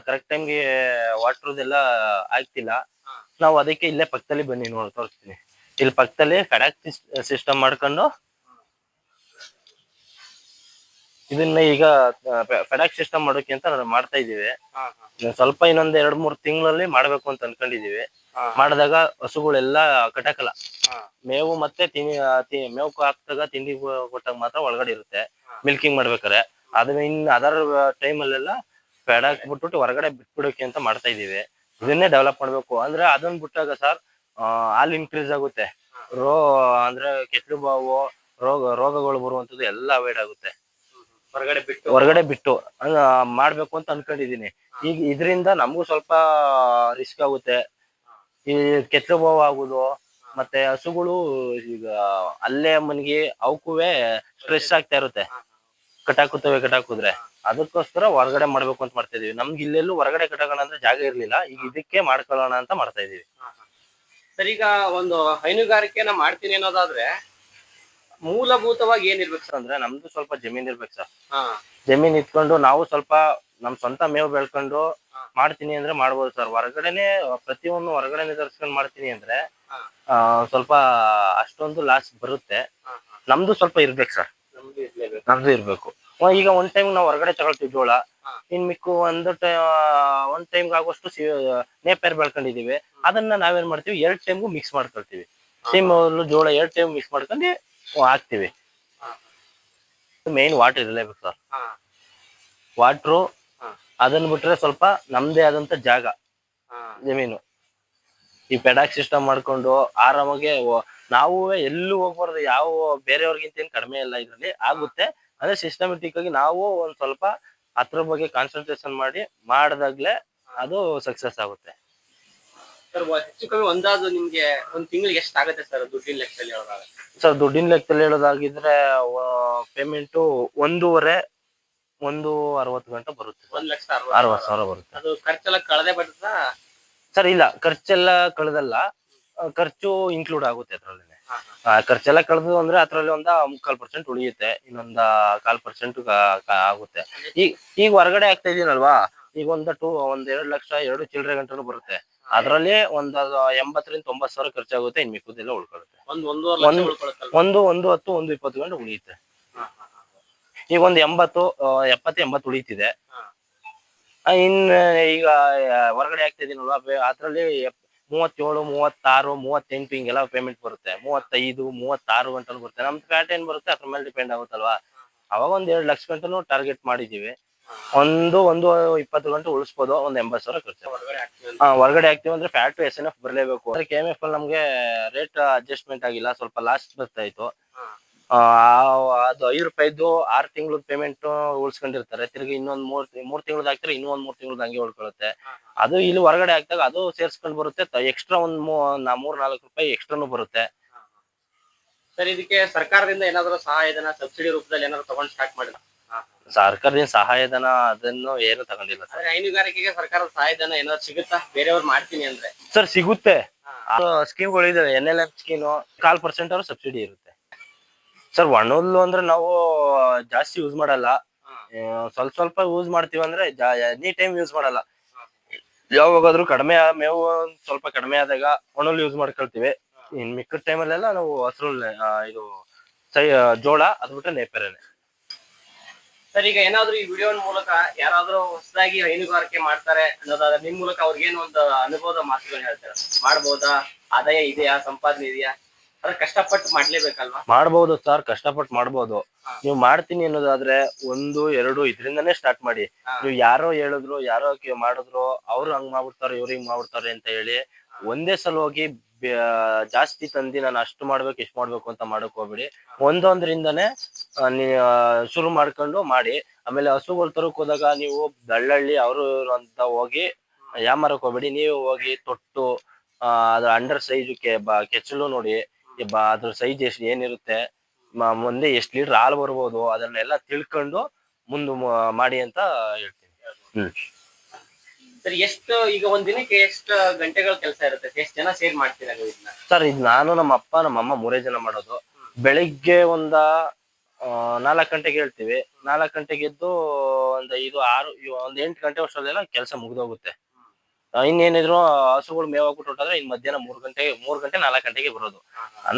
ಕರೆಕ್ಟ್ ಟೈಮ್ಗೆ ವಾಟರ್ದೆಲ್ಲ ಆಗ್ತಿಲ್ಲ. ನಾವು ಅದಕ್ಕೆ ಇಲ್ಲೇ ಪಕ್ಕದಲ್ಲಿ ಬನ್ನಿ ನೋಡಿ ತೋರಿಸ್ತೀನಿ. ಇಲ್ಲಿ ಪಕ್ಕದಲ್ಲಿ ಕಡಾಕ್ ಸಿಸ್ಟಮ್ ಮಾಡ್ಕೊಂಡು ಇದನ್ನ ಈಗ ಫೆಡಾಕ್ ಸಿಸ್ಟಮ್ ಮಾಡೋಕೆ ಅಂತ ನಾವು ಮಾಡ್ತಾ ಇದೀವಿ. ಸ್ವಲ್ಪ ಇನ್ನೊಂದ್ ಎರಡ್ ಮೂರ್ ತಿಂಗಳಲ್ಲಿ ಮಾಡ್ಬೇಕು ಅಂತ ಅನ್ಕೊಂಡಿದೀವಿ ಮಾಡಿದಾಗ ಹಸುಗಳೆಲ್ಲ ಕಟಕಲ್ಲ. ಮೇವು ಮತ್ತೆ ತಿನ್ನಿ ತಿ- ಮೇವು ಹಾಕ್ದಾಗ ತಿಂಡಿ ಕೊಟ್ಟಾಗ ಮಾತ್ರ ಒಳಗಡೆ ಇರುತ್ತೆ. ಮಿಲ್ಕಿಂಗ್ ಮಾಡ್ಬೇಕಾರೆ ಅದನ್ನ ಇನ್ ಅದರ ಟೈಮ್ ಅಲ್ಲೆಲ್ಲ ಫೆಡಾಕ್ ಬಿಟ್ಬಿಟ್ಟು ಹೊರಗಡೆ ಬಿಟ್ಬಿಡೋಕೆ ಅಂತ ಮಾಡ್ತಾ ಇದೀವಿ ಇದನ್ನೇ ಡೆವಲಪ್ ಮಾಡ್ಬೇಕು. ಅಂದ್ರೆ ಅದನ್ನ ಬಿಟ್ಟಾಗ ಸರ್ ಹಾಲು ಇನ್ಕ್ರೀಸ್ ಆಗುತ್ತೆ. ರೋ ಅಂದ್ರೆ ಕೆಚ್ಚಲು ಬಾವು ರೋಗ ರೋಗಗಳು ಬರುವಂತದ್ದು ಎಲ್ಲ ಅವಾಯ್ಡ್ ಆಗುತ್ತೆ. ಹೊರಗಡೆ ಬಿಟ್ಟು? ಹೊರಗಡೆ ಬಿಟ್ಟು. ಮಾಡ್ಬೇಕು ಅಂತ ಅನ್ಕೊಂಡಿದೀನಿ ಈಗ ಇದರಿಂದ ನಮಗೂ ಸ್ವಲ್ಪ ರಿಸ್ಕ್ ಆಗುತ್ತೆ. ಈ ಕೆಚ್ಚಲು ಬಾವು ಆಗುದು ಮತ್ತೆ ಹಸುಗಳು ಈಗ ಅಲ್ಲೇ ಮನ್ಗಿ ಅವಕ್ಕೂ ಸ್ಟ್ರೆಸ್ ಆಗ್ತಾ ಇರುತ್ತೆ. ಕಟಾಕುತ್ತವೆ ಕಟಾಕುದ್ರೆ. ಅದಕ್ಕೋಸ್ಕರ ಹೊರಗಡೆ ಮಾಡ್ಬೇಕು ಅಂತ ಮಾಡ್ತಾ ಇದೀವಿ ನಮ್ಗೆ ಇಲ್ಲೆಲ್ಲೂ ಹೊರಗಡೆ ಕಟಕೋಣ ಅಂದ್ರೆ ಜಾಗ ಇರ್ಲಿಲ್ಲ. ಈಗ ಇದಕ್ಕೆ ಮಾಡ್ಕೊಳ್ಳೋಣ ಅಂತ ಮಾಡ್ತಾ ಇದೀವಿ ಸರ್ ಈಗ ಒಂದು ಹೈನುಗಾರಿಕೆನ ಮಾಡ್ತೀನಿ ಅನ್ನೋದಾದ್ರೆ ಮೂಲಭೂತವಾಗಿ ಏನಿರ್ಬೇಕು ಸರ್? ಅಂದ್ರೆ ನಮ್ದು ಸ್ವಲ್ಪ ಜಮೀನ್ ಇರ್ಬೇಕು ಸರ್. ಹಾ. ಜಮೀನ್ ಇಟ್ಕೊಂಡು ನಾವು ಸ್ವಲ್ಪ ನಮ್ ಸ್ವಂತ ಮೇವು ಬೆಳ್ಕೊಂಡು ಮಾಡ್ತೀನಿ ಅಂದ್ರೆ ಮಾಡ್ಬೋದು ಸರ್. ಹೊರಗಡೆನೆ ಪ್ರತಿಯೊಂದು ಹೊರಗಡೆನೆ ತರ್ಸ್ಕೊಂಡ್ ಮಾಡ್ತೀನಿ ಅಂದ್ರೆ ಆ, ಸ್ವಲ್ಪ ಅಷ್ಟೊಂದು ಲಾಸ್ ಬರುತ್ತೆ. ನಮ್ದು ಸ್ವಲ್ಪ ಇರ್ಬೇಕು ಸರ್. ನಮ್ದು ಇರ್ಬೇಕು. ಈಗ ಒಂದ್ ಟೈಮ್ ನಾವು ಹೊರಗಡೆ ತಗೊಳ್ತೀವಿ ಜೋಳ. ಇನ್ ಮಿಕ್ಕು ಒಂದು ಟೈಮ್ ಒಂದ್ ಟೈಮ್ ಆಗುವಷ್ಟು ನೇಪೇರ್ ಬೆಳ್ಕೊಂಡಿದೀವಿ. ಅದನ್ನ ನಾವೇನ್ ಮಾಡ್ತೀವಿ ಎರಡ್ ಟೈಮ್ಗೂ ಮಿಕ್ಸ್ ಮಾಡ್ಕೊಳ್ತೀವಿ. ಸೇಮ್ ಜೋಳ ಎರಡ್ ಟೈಮ್ ಮಿಕ್ಸ್ ಮಾಡ್ಕೊಂಡು ಹಾಕ್ತಿವಿ. ಮೇನ್ ವಾಟರ್ ಇರಲೇಬೇಕು ಸರ್ ವಾಟ್ರು. ಅದನ್ನ ಬಿಟ್ರೆ ಸ್ವಲ್ಪ ನಮ್ದೇ ಆದಂತ ಜಾಗ ಜಮೀನು. ಈ ಪೆಡಾಕ್ ಸಿಸ್ಟಮ್ ಮಾಡ್ಕೊಂಡು ಆರಾಮಾಗಿ ನಾವು ಎಲ್ಲೂ ಹೋಗ್ಬಾರ್ದು ಯಾವ ಬೇರೆಯವ್ರಿಗಿಂತ ಏನ್ ಕಡಿಮೆ ಇಲ್ಲ ಇದ್ರಲ್ಲಿ ಆಗುತ್ತೆ. ಅಂದ್ರೆ ಸಿಸ್ಟಮೆಟಿಕ್ ಆಗಿ ನಾವು ಒಂದ್ ಸ್ವಲ್ಪ ಅದ್ರ ಬಗ್ಗೆ ಕಾನ್ಸಂಟ್ರೇಷನ್ ಮಾಡಿ ಮಾಡಿದಾಗ್ಲೇ ಅದು ಸಕ್ಸಸ್ ಆಗುತ್ತೆ. ಸರ್ ಹೆಚ್ಚು ಕಮ್ಮಿ ಒಂದಾದ್ರು ನಿಮ್ಗೆ ಒಂದ್ ತಿಂಗಳಿಗೆ ಎಷ್ಟು ಆಗುತ್ತೆ ಸರ್ ದುಡ್ಡಿನ ಲೆಕ್ಕದಲ್ಲಿ ಹೇಳೋದಾಗ ಸರ್ ದುಡ್ಡಿನ ಲೆಕ್ಕದಲ್ಲಿ ಹೇಳೋದಾಗಿದ್ರೆ ಪೇಮೆಂಟು ಒಂದೂವರೆ ಒಂದು ಅರವತ್ತು ಗಂಟೆ ಬರುತ್ತೆ ಒಂದ್ ಲಕ್ಷ ಅರವತ್ತು ಸಾವಿರ. ಬರುತ್ತೆ. ಅದು ಖರ್ಚೆಲ್ಲ ಕಳೆದೇ ಬರುತ್ತಾ ಸರ್ ಇಲ್ಲ ಖರ್ಚೆಲ್ಲ ಕಳೆದಲ್ಲ. ಖರ್ಚು ಇನ್ಕ್ಲೂಡ್ ಆಗುತ್ತೆ ಅದ್ರಲ್ಲಿ ಖರ್ಚೆಲ್ಲ ಕಳೆದು ಅಂದ್ರೆ ಅದ್ರಲ್ಲಿ ಒಂದ ಮುಕ್ಕಾಲ್ ಪರ್ಸೆಂಟ್ ಉಳಿಯುತ್ತೆ ಇನ್ನೊಂದ ಕಾಲ್ ಪರ್ಸೆಂಟ್ ಆಗುತ್ತೆ. ಈಗ ಈಗ ಹೊರಗಡೆ ಆಗ್ತಾ ಇದೀನಲ್ವಾ? ಈಗ ಒಂದ ಟೂ ಒಂದ್ ಎರಡ್ ಲಕ್ಷ ಎರಡು ಚಿಲ್ಲರೆ ಗಂಟೆನೂ ಬರುತ್ತೆ. ಅದ್ರಲ್ಲಿ ಒಂದ್ ಎಂಬತ್ತರಿಂದ ತೊಂಬತ್ ಸಾವಿರ ಖರ್ಚಾಗುತ್ತೆ ಇನ್ ಮಿಕ್ಕುದೆಲ್ಲ ಉಳ್ಕೊಳ್ಳುತ್ತೆ. ಒಂದ್ ಒಂದು- ಉಳ್ಕೊಳತ್ತಲ್ಲ ಒಂದು ಒಂದು ಹತ್ತು ಒಂದು ಇಪ್ಪತ್ತು ಗಂಟೆ ಉಳಿಯುತ್ತೆ. ಈಗ ಒಂದ್ ಎಂಬತ್ತು ಎಪ್ಪತ್ತು ಎಂಬತ್ತು ಉಳಿತಿದೆ. ಇನ್ ಈಗ ಹೊರಗಡೆ ಆಗ್ತಾ ಇದೀನಲ್ವಾ? ಅದ್ರಲ್ಲಿ ಮೂವತ್ತೇಳು ಮೂವತ್ತಾರು ಮೂವತ್ತೆಂಟು ಹಿಂಗೆಲ್ಲ ಪೇಮೆಂಟ್ ಬರುತ್ತೆ. ಮೂವತ್ತೈದು ಮೂವತ್ತಾರು ಗಂಟಲು ಬರುತ್ತೆ. ನಮ್ ಫ್ಯಾಟ್ ಏನ್ ಬರುತ್ತೆ ಅದ್ರ ಮೇಲೆ ಡಿಪೆಂಡ್ ಆಗುತ್ತಲ್ವಾ? ಅವಾಗ ಒಂದ್ ಎರಡು ಲಕ್ಷ ಗಂಟನು ಟಾರ್ಗೆಟ್ ಮಾಡಿದೀವಿ ಒಂದು ಒಂದು ಇಪ್ಪತ್ತು ಗಂಟೆ ಉಳಿಸ್ಬೋದು ಒಂದ್ ಎಂಬತ್ ಸಾವಿರ ಖರ್ಚು ಹಾ ಹೊರಗಡೆ ಹಾಕ್ತಿವಿ ಅಂದ್ರೆ ಫ್ಯಾಟ್ ಎಸ್ ಎನ್ ಎಫ್ ಬರಲೇಬೇಕು. ಕೆ ಎಂ ಎಫ್ ಅಲ್ಲಿ ನಮ್ಗೆ ರೇಟ್ ಅಡ್ಜಸ್ಟ್ಮೆಂಟ್ ಆಗಿಲ್ಲ ಸ್ವಲ್ಪ ಲಾಸ್ಟ್ ಬರ್ತಾ ಇತ್ತು ಅದು ಐದು ರೂಪಾಯಿದು ಆರ್ ತಿಂಗಳ ಪೇಮೆಂಟ್ ಉಳ್ಸ್ಕೊಂಡಿರ್ತಾರೆ. ತಿರ್ಗಿ ಇನ್ನೊಂದ್ ಮೂರ್ ಮೂರ್ ತಿಂಗಳದ್ ಹಾಕ್ತಾರೆ ಇನ್ನೊಂದ್ ಮೂರ್ ತಿಂಗಳ್ ಹಂಗೆ ಉಳ್ಕೊಳುತ್ತೆ. ಅದು ಇಲ್ಲಿ ಹೊರಗಡೆ ಹಾಕಿದಾಗ ಅದು ಸೇರ್ಸ್ಕೊಂಡ್ ಬರುತ್ತೆ. ಎಕ್ಸ್ಟ್ರಾ ಒಂದ್ ಮೂರ್ ನಾಲ್ಕು ರೂಪಾಯಿ ಎಕ್ಸ್ಟ್ರಾನು ಬರುತ್ತೆ. ಸರ್ ಇದಕ್ಕೆ ಸರ್ಕಾರದಿಂದ ಏನಾದ್ರು ಸಹಾಯಧನ ಸಬ್ಸಿಡಿ ರೂಪದಲ್ಲಿ ಏನಾದ್ರು ತಗೊಂಡ್ ಸ್ಟಾರ್ಟ್ ಮಾಡಿಲ್ಲ ಸರ್ಕಾರದಿಂದ ಸಹಾಯಧನ ಅದನ್ನು ಏನು ತಗೊಂಡಿಲ್ಲ ಸರ್. ಹೈನುಗಾರಿಕೆಗೆ ಸರ್ಕಾರದ ಸಹಾಯಧನ ಏನಾದ್ರು ಸಿಗುತ್ತಾ? ಬೇರೆಯವ್ರು ಮಾಡ್ತೀನಿ ಅಂದ್ರೆ. ಸರ್ ಸಿಗುತ್ತೆ. ಸ್ಕೀಮ್ ಸ್ಕೀಮ್ಗಳು ಇದಾವೆ. ಎನ್ ಎಲ್ ಎಫ್ ಸ್ಕೀಮ್ ಕಾಲ್ ಪರ್ಸೆಂಟ್ ಅವ್ರ ಸಬ್ಸಿಡಿ ಇರುತ್ತೆ. ಸರ್ ಒಣಹುಲ್ಲು ಅಂದ್ರೆ ನಾವು ಜಾಸ್ತಿ ಯೂಸ್ ಮಾಡಲ್ಲ. ಸ್ವಲ್ಪ ಸ್ವಲ್ಪ ಯೂಸ್ ಮಾಡ್ತೀವಿ ಅಂದ್ರೆ ಎನಿ ಟೈಮ್ ಯೂಸ್ ಮಾಡಲ್ಲ. ಯಾವಾಗಾದ್ರೂ ಕಡಿಮೆ ಮೇವು ಸ್ವಲ್ಪ ಕಡಿಮೆ ಆದಾಗ ಒಣಹುಲ್ಲು ಯೂಸ್ ಮಾಡ್ಕೊಳ್ತೀವಿ. ಇನ್ ಮಿಕ್ಕಿದ ಟೈಮಲ್ಲೆಲ್ಲ ನಾವು ಹಸಿರು ಇದು ಸೈ ಜೋಳ ಅದ್ ಬಿಟ್ಟರೆ ನೇಪೆರೆನೆ ಸರ್ ಈಗ ಏನಾದ್ರು ಈ ವಿಡಿಯೋ ಮೂಲಕ ಯಾರಾದ್ರೂ ಹೊಸದಾಗಿ ಹೈನುಗಾರಿಕೆ ಮಾಡ್ತಾರೆ ಅನ್ನೋದಾದ್ರೆ ನಿಮ್ ಮೂಲಕ ಅವ್ರಿಗೇನು ಒಂದು ಅನುಭವದ ಮಾತುಗಳು ಹೇಳ್ತಾರೆ? ಮಾಡ್ಬೋದಾ? ಆದಾಯ ಇದೆಯಾ? ಸಂಪಾದನೆ ಇದೆಯಾ? ಅದ್ರ ಕಷ್ಟಪಟ್ಟು ಮಾಡ್ಲೇಬೇಕಲ್ವಾ? ಮಾಡ್ಬೋದು ಸರ್ ಕಷ್ಟಪಟ್ಟು ಮಾಡ್ಬೋದು. ನೀವು ಮಾಡ್ತೀನಿ ಅನ್ನೋದಾದ್ರೆ ಒಂದು ಎರಡು ಇದ್ರಿಂದನೇ ಸ್ಟಾರ್ಟ್ ಮಾಡಿ. ನೀವು ಯಾರೋ ಹೇಳಿದ್ರು ಯಾರೋ ಮಾಡಿದ್ರು ಅವ್ರು ಹಂಗ್ ಮಾಡ್ಬಿಡ್ತಾರೆ ಇವ್ರು ಹಿಂಗ್ ಮಾಡ್ಬಿಡ್ತಾರೆ ಅಂತ ಹೇಳಿ ಒಂದೇ ಸಲ ಹೋಗಿ ಜಾಸ್ತಿ ತಂದಿ ನಾನು ಅಷ್ಟು ಮಾಡ್ಬೇಕು ಇಷ್ಟು ಮಾಡ್ಬೇಕು ಅಂತ ಮಾಡಕ್ ಹೋಗ್ಬಿಡಿ. ಒಂದೊಂದ್ರಿಂದನೇ ಆ, ನೀ ಶುರು ಮಾಡ್ಕೊಂಡು ಮಾಡಿ. ಆಮೇಲೆ ಹಸುಗಳು ತರಕ್ ಹೋದಾಗ ನೀವು ದಳ್ಳಳ್ಳಿ ಅವರು ಅಂತ ಹೋಗಿ ಯಾಮಾರಕ್ ಹೋಗ್ಬೇಡಿ. ನೀವು ಹೋಗಿ ತೊಟ್ಟು ಆ, ಅದ್ರ ಅಂಡರ್ ಸೈಜ್ ಕೆಚ್ಚಲು ನೋಡಿ. ಬ- ಅದ್ರ ಸೈಜ್ ಎಷ್ಟು ಏನಿರುತ್ತೆ ಮ- ಮುಂದೆ ಎಷ್ಟು ಲೀಟರ್ ಹಾಲು ಬರ್ಬೋದು ಅದನ್ನೆಲ್ಲ ತಿಳ್ಕೊಂಡು ಮುಂದೆ ಮಾಡಿ ಅಂತ ಹೇಳ್ತೀನಿ. ಹ್ಮ್. ಸರ್ ಎಷ್ಟು ಈಗ ಒಂದ್ ದಿನಕ್ಕೆ ಎಷ್ಟು ಗಂಟೆಗಳ ಕೆಲಸ ಇರುತ್ತೆ? ಎಷ್ಟು ಜನ ಸೇರ್ ಮಾಡ್ತೀರಾ ನೀವು ಇದನ್ನ ಸರ್ ಇದು ನಾನು ನಮ್ಮ ಅಪ್ಪ ನಮ್ಮ ಅಮ್ಮ ಮೂರೇ ಜನ ಮಾಡೋದು. ಬೆಳಿಗ್ಗೆ ಒಂದ ನಾಲ್ಕು ಗಂಟೆಗೆ ಹೇಳ್ತೀವಿ. ನಾಲ್ಕು ಗಂಟೆಗೆ ಎದ್ದು ಒಂದ್ ಐದು ಆರು ಇವ್- ಒಂದ್ ಎಂಟು ಗಂಟೆ ಅಷ್ಟರಲ್ಲೆಲ್ಲ ಕೆಲಸ ಮುಗ್ದೋಗುತ್ತೆ. ಇನ್ನೇನಿದ್ರು ಹಸುಗಳು ಮೇವ್ ಹಾಕ್ಬಿಟ್ಟು ಹೊಟ್ಟಾದ್ರೆ ಇನ್ ಮಧ್ಯಾಹ್ನ ಮೂರ್ ಗಂಟೆಗೆ ಮೂರ್ ಗಂಟೆ ನಾಲ್ಕು ಗಂಟೆಗೆ ಬರೋದು.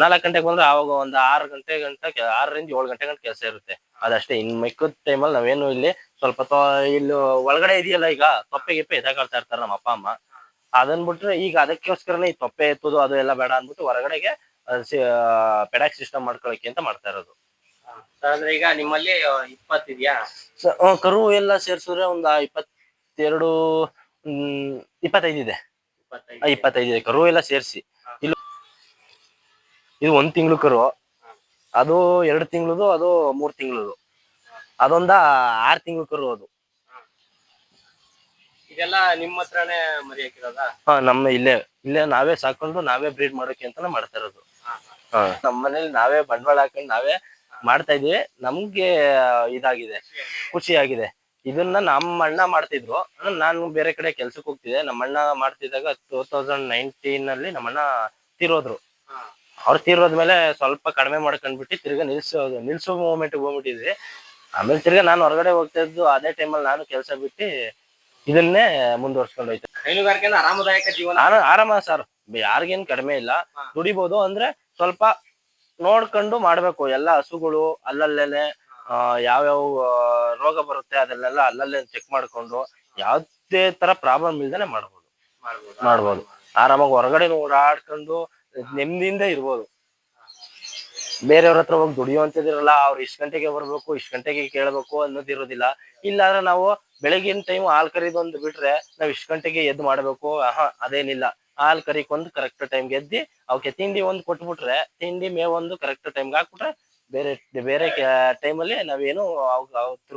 ನಾಲ್ಕು ಗಂಟೆಗೆ ಬಂದ್ರೆ ಆವಾಗ ಒಂದ್ ಆರು ಗಂಟೆ ಗಂಟೆ ಆರರಿಂದ ಏಳು ಗಂಟೆ ಗಂಟೆ ಕೆಲಸ ಇರುತ್ತೆ. ಅದಷ್ಟೇ ಇನ್ ಮಿಕ್ಕದ ಟೈಮಲ್ಲಿ ನಾವೇನು ಇಲ್ಲಿ ಸ್ವಲ್ಪ ಇಲ್ಲಿ ಒಳಗಡೆ ಇದೆಯಲ್ಲ ಈಗ ತೊಪ್ಪೆ ಗಿಪ್ಪೆ ಎತ್ತಾಕೊಳ್ತಾ ಇರ್ತಾರೆ ನಮ್ಮ ಅಪ್ಪ ಅಮ್ಮ. ಅದನ್ ಬಿಟ್ರೆ ಈಗ ಅದಕ್ಕೋಸ್ಕರನೇ ಈ ತೊಪ್ಪೆ ಎತ್ತೋದು ಅದು ಎಲ್ಲ ಬೇಡ ಅಂದ್ಬಿಟ್ಟು ಹೊರಗಡೆಗೆ ಪೆಡಾಕ್ ಸಿಸ್ಟಮ್ ಮಾಡ್ಕೊಳಕ್ಕೆ ಅಂತ ಮಾಡ್ತಾ ಇರೋದು. ಅಂದ್ರೆ ಈಗ ನಿಮ್ಮಲ್ಲಿ ಇಪ್ಪತ್ತಿದ್ಯಾ ಕರು ಎಲ್ಲ ಸೇರ್ಸಿದ್ರೆ ಒಂದ್ ಇಪ್ಪತ್ತೆರಡು ಹ್ಮ್ ಇಪ್ಪತ್ತೈದು ಇದೆ ಇಪ್ಪತ್ತೈದು ಇದೆ ಕರು ಎಲ್ಲ ಸೇರಿಸಿ. ಇಲ್ಲ ಇದು ಒಂದ್ ತಿಂಗಳು ಕರು. ಅದು ಎರಡು ತಿಂಗಳದು ಅದು ಮೂರ್ ತಿಂಗಳದು. ಅದೊಂದ ಆರ್ ತಿಂಗಳು ಕರು ಅದು. ಇದೆಲ್ಲ ನಿಮ್ಮ ಹತ್ರನೇ ಮರಿ ಹಾಕಿರೋದಾ ಹಾ ನಮ್ಮ ಇಲ್ಲೇ ಇಲ್ಲೇ ನಾವೇ ಸಾಕೊಂಡು ನಾವೇ ಬ್ರೀಡ್ ಮಾಡೋಕೆ ಅಂತಾನೆ ಮಾಡ್ತಾ ಇರೋದು. ನಮ್ಮ ಮನೇಲಿ ನಾವೇ ಬಂಡವಾಳ ಹಾಕೊಂಡು ನಾವೇ ಮಾಡ್ತಾ ಇದೀವಿ. ನಮ್ಗೆ ಇದಾಗಿದೆ. ಖುಷಿ ಆಗಿದೆ ಇದನ್ನ ನಮ್ಮ ಅಣ್ಣ ಮಾಡ್ತಿದ್ರು. ಅಂದ್ರೆ ನಾನು ಬೇರೆ ಕಡೆ ಕೆಲ್ಸಕ್ಕೆ ಹೋಗ್ತಿದ್ದೆ. ನಮ್ಮ ಅಣ್ಣ ಮಾಡ್ತಿದ್ದಾಗ ಟೂ ತೌಸಂಡ್ ನೈನ್ಟೀನ್ ಅಲ್ಲಿ ನಮ್ಮ ಅಣ್ಣ ತೀರೋದ್ರು. ಅವ್ರು ತೀರೋದ್ಮೇಲೆ ಸ್ವಲ್ಪ ಕಡಿಮೆ ಮಾಡ್ಕೊಂಡ್ಬಿಟ್ಟು ತಿರ್ಗಾ ನಿಲ್ಸೋ ನಿಲ್ಸೋ ಮೂಮೆಂಟ್ ಹೋಗ್ಬಿಟ್ಟಿದ್ವಿ. ಆಮೇಲೆ ತಿರ್ಗಾ ನಾನು ಹೊರಗಡೆ ಹೋಗ್ತಾ ಇದ್ದು ಅದೇ ಟೈಮಲ್ಲಿ ನಾನು ಕೆಲಸ ಬಿಟ್ಟು ಇದನ್ನೇ ಮುಂದುವರ್ಸ್ಕೊಂಡು ಹೋಯ್ತು. ಹೈನುಗಾರಿಕೆ ಆರಾಮದಾಯಕ ಜೀವನ. ಆರಾಮ ಸರ್. ಯಾರಿಗೇನ್ ಕಡಿಮೆ ಇಲ್ಲ. ದುಡಿಬೋದು ದುಡಿಬಹುದು ಅಂದ್ರೆ ಸ್ವಲ್ಪ ನೋಡ್ಕೊಂಡು ಮಾಡ್ಬೇಕು. ಎಲ್ಲ ಹಸುಗಳು ಅಲ್ಲಲ್ಲೇನೆ ಯಾವ್ಯಾವ ಯಾವ ರೋಗ ಬರುತ್ತೆ ಅದನ್ನೆಲ್ಲ ಅಲ್ಲಲ್ಲೇ ಚೆಕ್ ಮಾಡ್ಕೊಂಡು ಯಾವ್ದೇ ತರ ಪ್ರಾಬ್ಲಮ್ ಇಲ್ದೇನೆ ಮಾಡ್ಬೋದು. ಮಾಡ್ಬೋದು. ಆರಾಮಾಗಿ ಹೊರಗಡೆ ಓಡಾಡ್ಕೊಂಡು ನೆಮ್ಮದಿಯಿಂದ ಇರ್ಬೋದು. ಬೇರೆಯವ್ರ ಹತ್ರ ಹೋಗಿ ದುಡಿಯುವಂತದಿರಲ್ಲ ಅವ್ರು ಇಷ್ಟು ಗಂಟೆಗೆ ಬರ್ಬೇಕು ಇಷ್ಟು ಗಂಟೆಗೆ ಕೇಳ್ಬೇಕು ಅನ್ನೋದಿರೋದಿಲ್ಲ ಇಲ್ಲಾಂದ್ರೆ ನಾವು ಬೆಳಗಿನ ಟೈಮ್ ಹಾಲ್ ಕರಿದೊಂದು ಬಿಟ್ರೆ ನಾವ್ ಇಷ್ಟು ಗಂಟೆಗೆ ಎದ್ದು ಮಾಡ್ಬೇಕು. ಆಹಾ ಅದೇನಿಲ್ಲ. ಹಾಲ್ ಕರಿಕೊಂದು ಕರೆಕ್ಟ್ ಟೈಮ್ಗೆ ಎದ್ದಿ ಅವಕ್ಕೆ ತಿಂಡಿ ಒಂದು ಕೊಟ್ಬಿಟ್ರೆ ತಿಂಡಿ ಮೇವೊಂದು ಒಂದು ಕರೆಕ್ಟ್ ಟೈಮ್ಗೆ ಹಾಕ್ಬಿಟ್ರೆ ಬೇರೆ ಬೇರೆ ಟೈಮಲ್ಲಿ ನಾವೇನು ಅವ್- ಅವ್ರ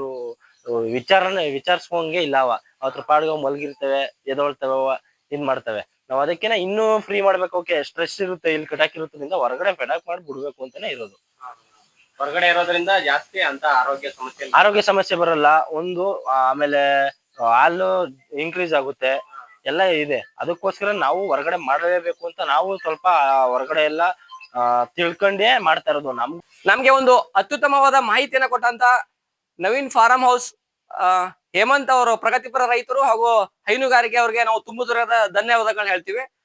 ವಿಚಾರನ ವಿಚಾರಿಸ್ಕೊಂಗೆ ಇಲ್ಲ ಅವ. ಅವ್ರ ಪಾಡ್ಗೆ ಮಲಗಿರ್ತವೆ ಎದೊಳ್ತವೆ ಅವ ಇದ್ ಮಾಡ್ತವೆ. ನಾವ್ ಅದಕ್ಕಿನ ಇನ್ನೂ ಫ್ರೀ ಮಾಡ್ಬೇಕು ಓಕೆ ಸ್ಟ್ರೆಸ್ ಇರುತ್ತೆ ಇಲ್ಲಿ ಕಟಾಕಿರೋದ್ರಿಂದ ಹೊರಗಡೆ ಪೆಡಾಕ್ ಮಾಡಿ ಬಿಡ್ಬೇಕು ಅಂತಾನೆ ಇರೋದು. ಹೊರಗಡೆ ಇರೋದ್ರಿಂದ ಜಾಸ್ತಿ ಅಂತ ಆರೋಗ್ಯ ಸಮಸ್ಯೆ ಆರೋಗ್ಯ ಸಮಸ್ಯೆ ಬರಲ್ಲ. ಒಂದು ಆಮೇಲೆ ಹಾಲು ಇನ್ಕ್ರೀಸ್ ಆಗುತ್ತೆ. ಎಲ್ಲ ಇದೆ. ಅದಕ್ಕೋಸ್ಕರ ನಾವು ಹೊರಗಡೆ ಮಾಡಲೇಬೇಕು ಅಂತ ನಾವು ಸ್ವಲ್ಪ ಹೊರಗಡೆ ಎಲ್ಲ ತಿಳ್ಕೊಂಡೇ ಮಾಡ್ತಾ ಇರೋದು ನಮ್ ನಮ್ಗೆ ಒಂದು ಅತ್ಯುತ್ತಮವಾದ ಮಾಹಿತಿಯನ್ನ ಕೊಟ್ಟಂತ ನವೀನ್ ಫಾರಂ ಹೌಸ್ ಹೇಮಂತ್ ಅವರು ಪ್ರಗತಿಪರ ರೈತರು ಹಾಗೂ ಹೈನುಗಾರಿಕೆ ಅವರಿಗೆ ನಾವು ತುಂಬ ದೂರದ ಧನ್ಯವಾದಗಳನ್ನ ಹೇಳ್ತೀವಿ.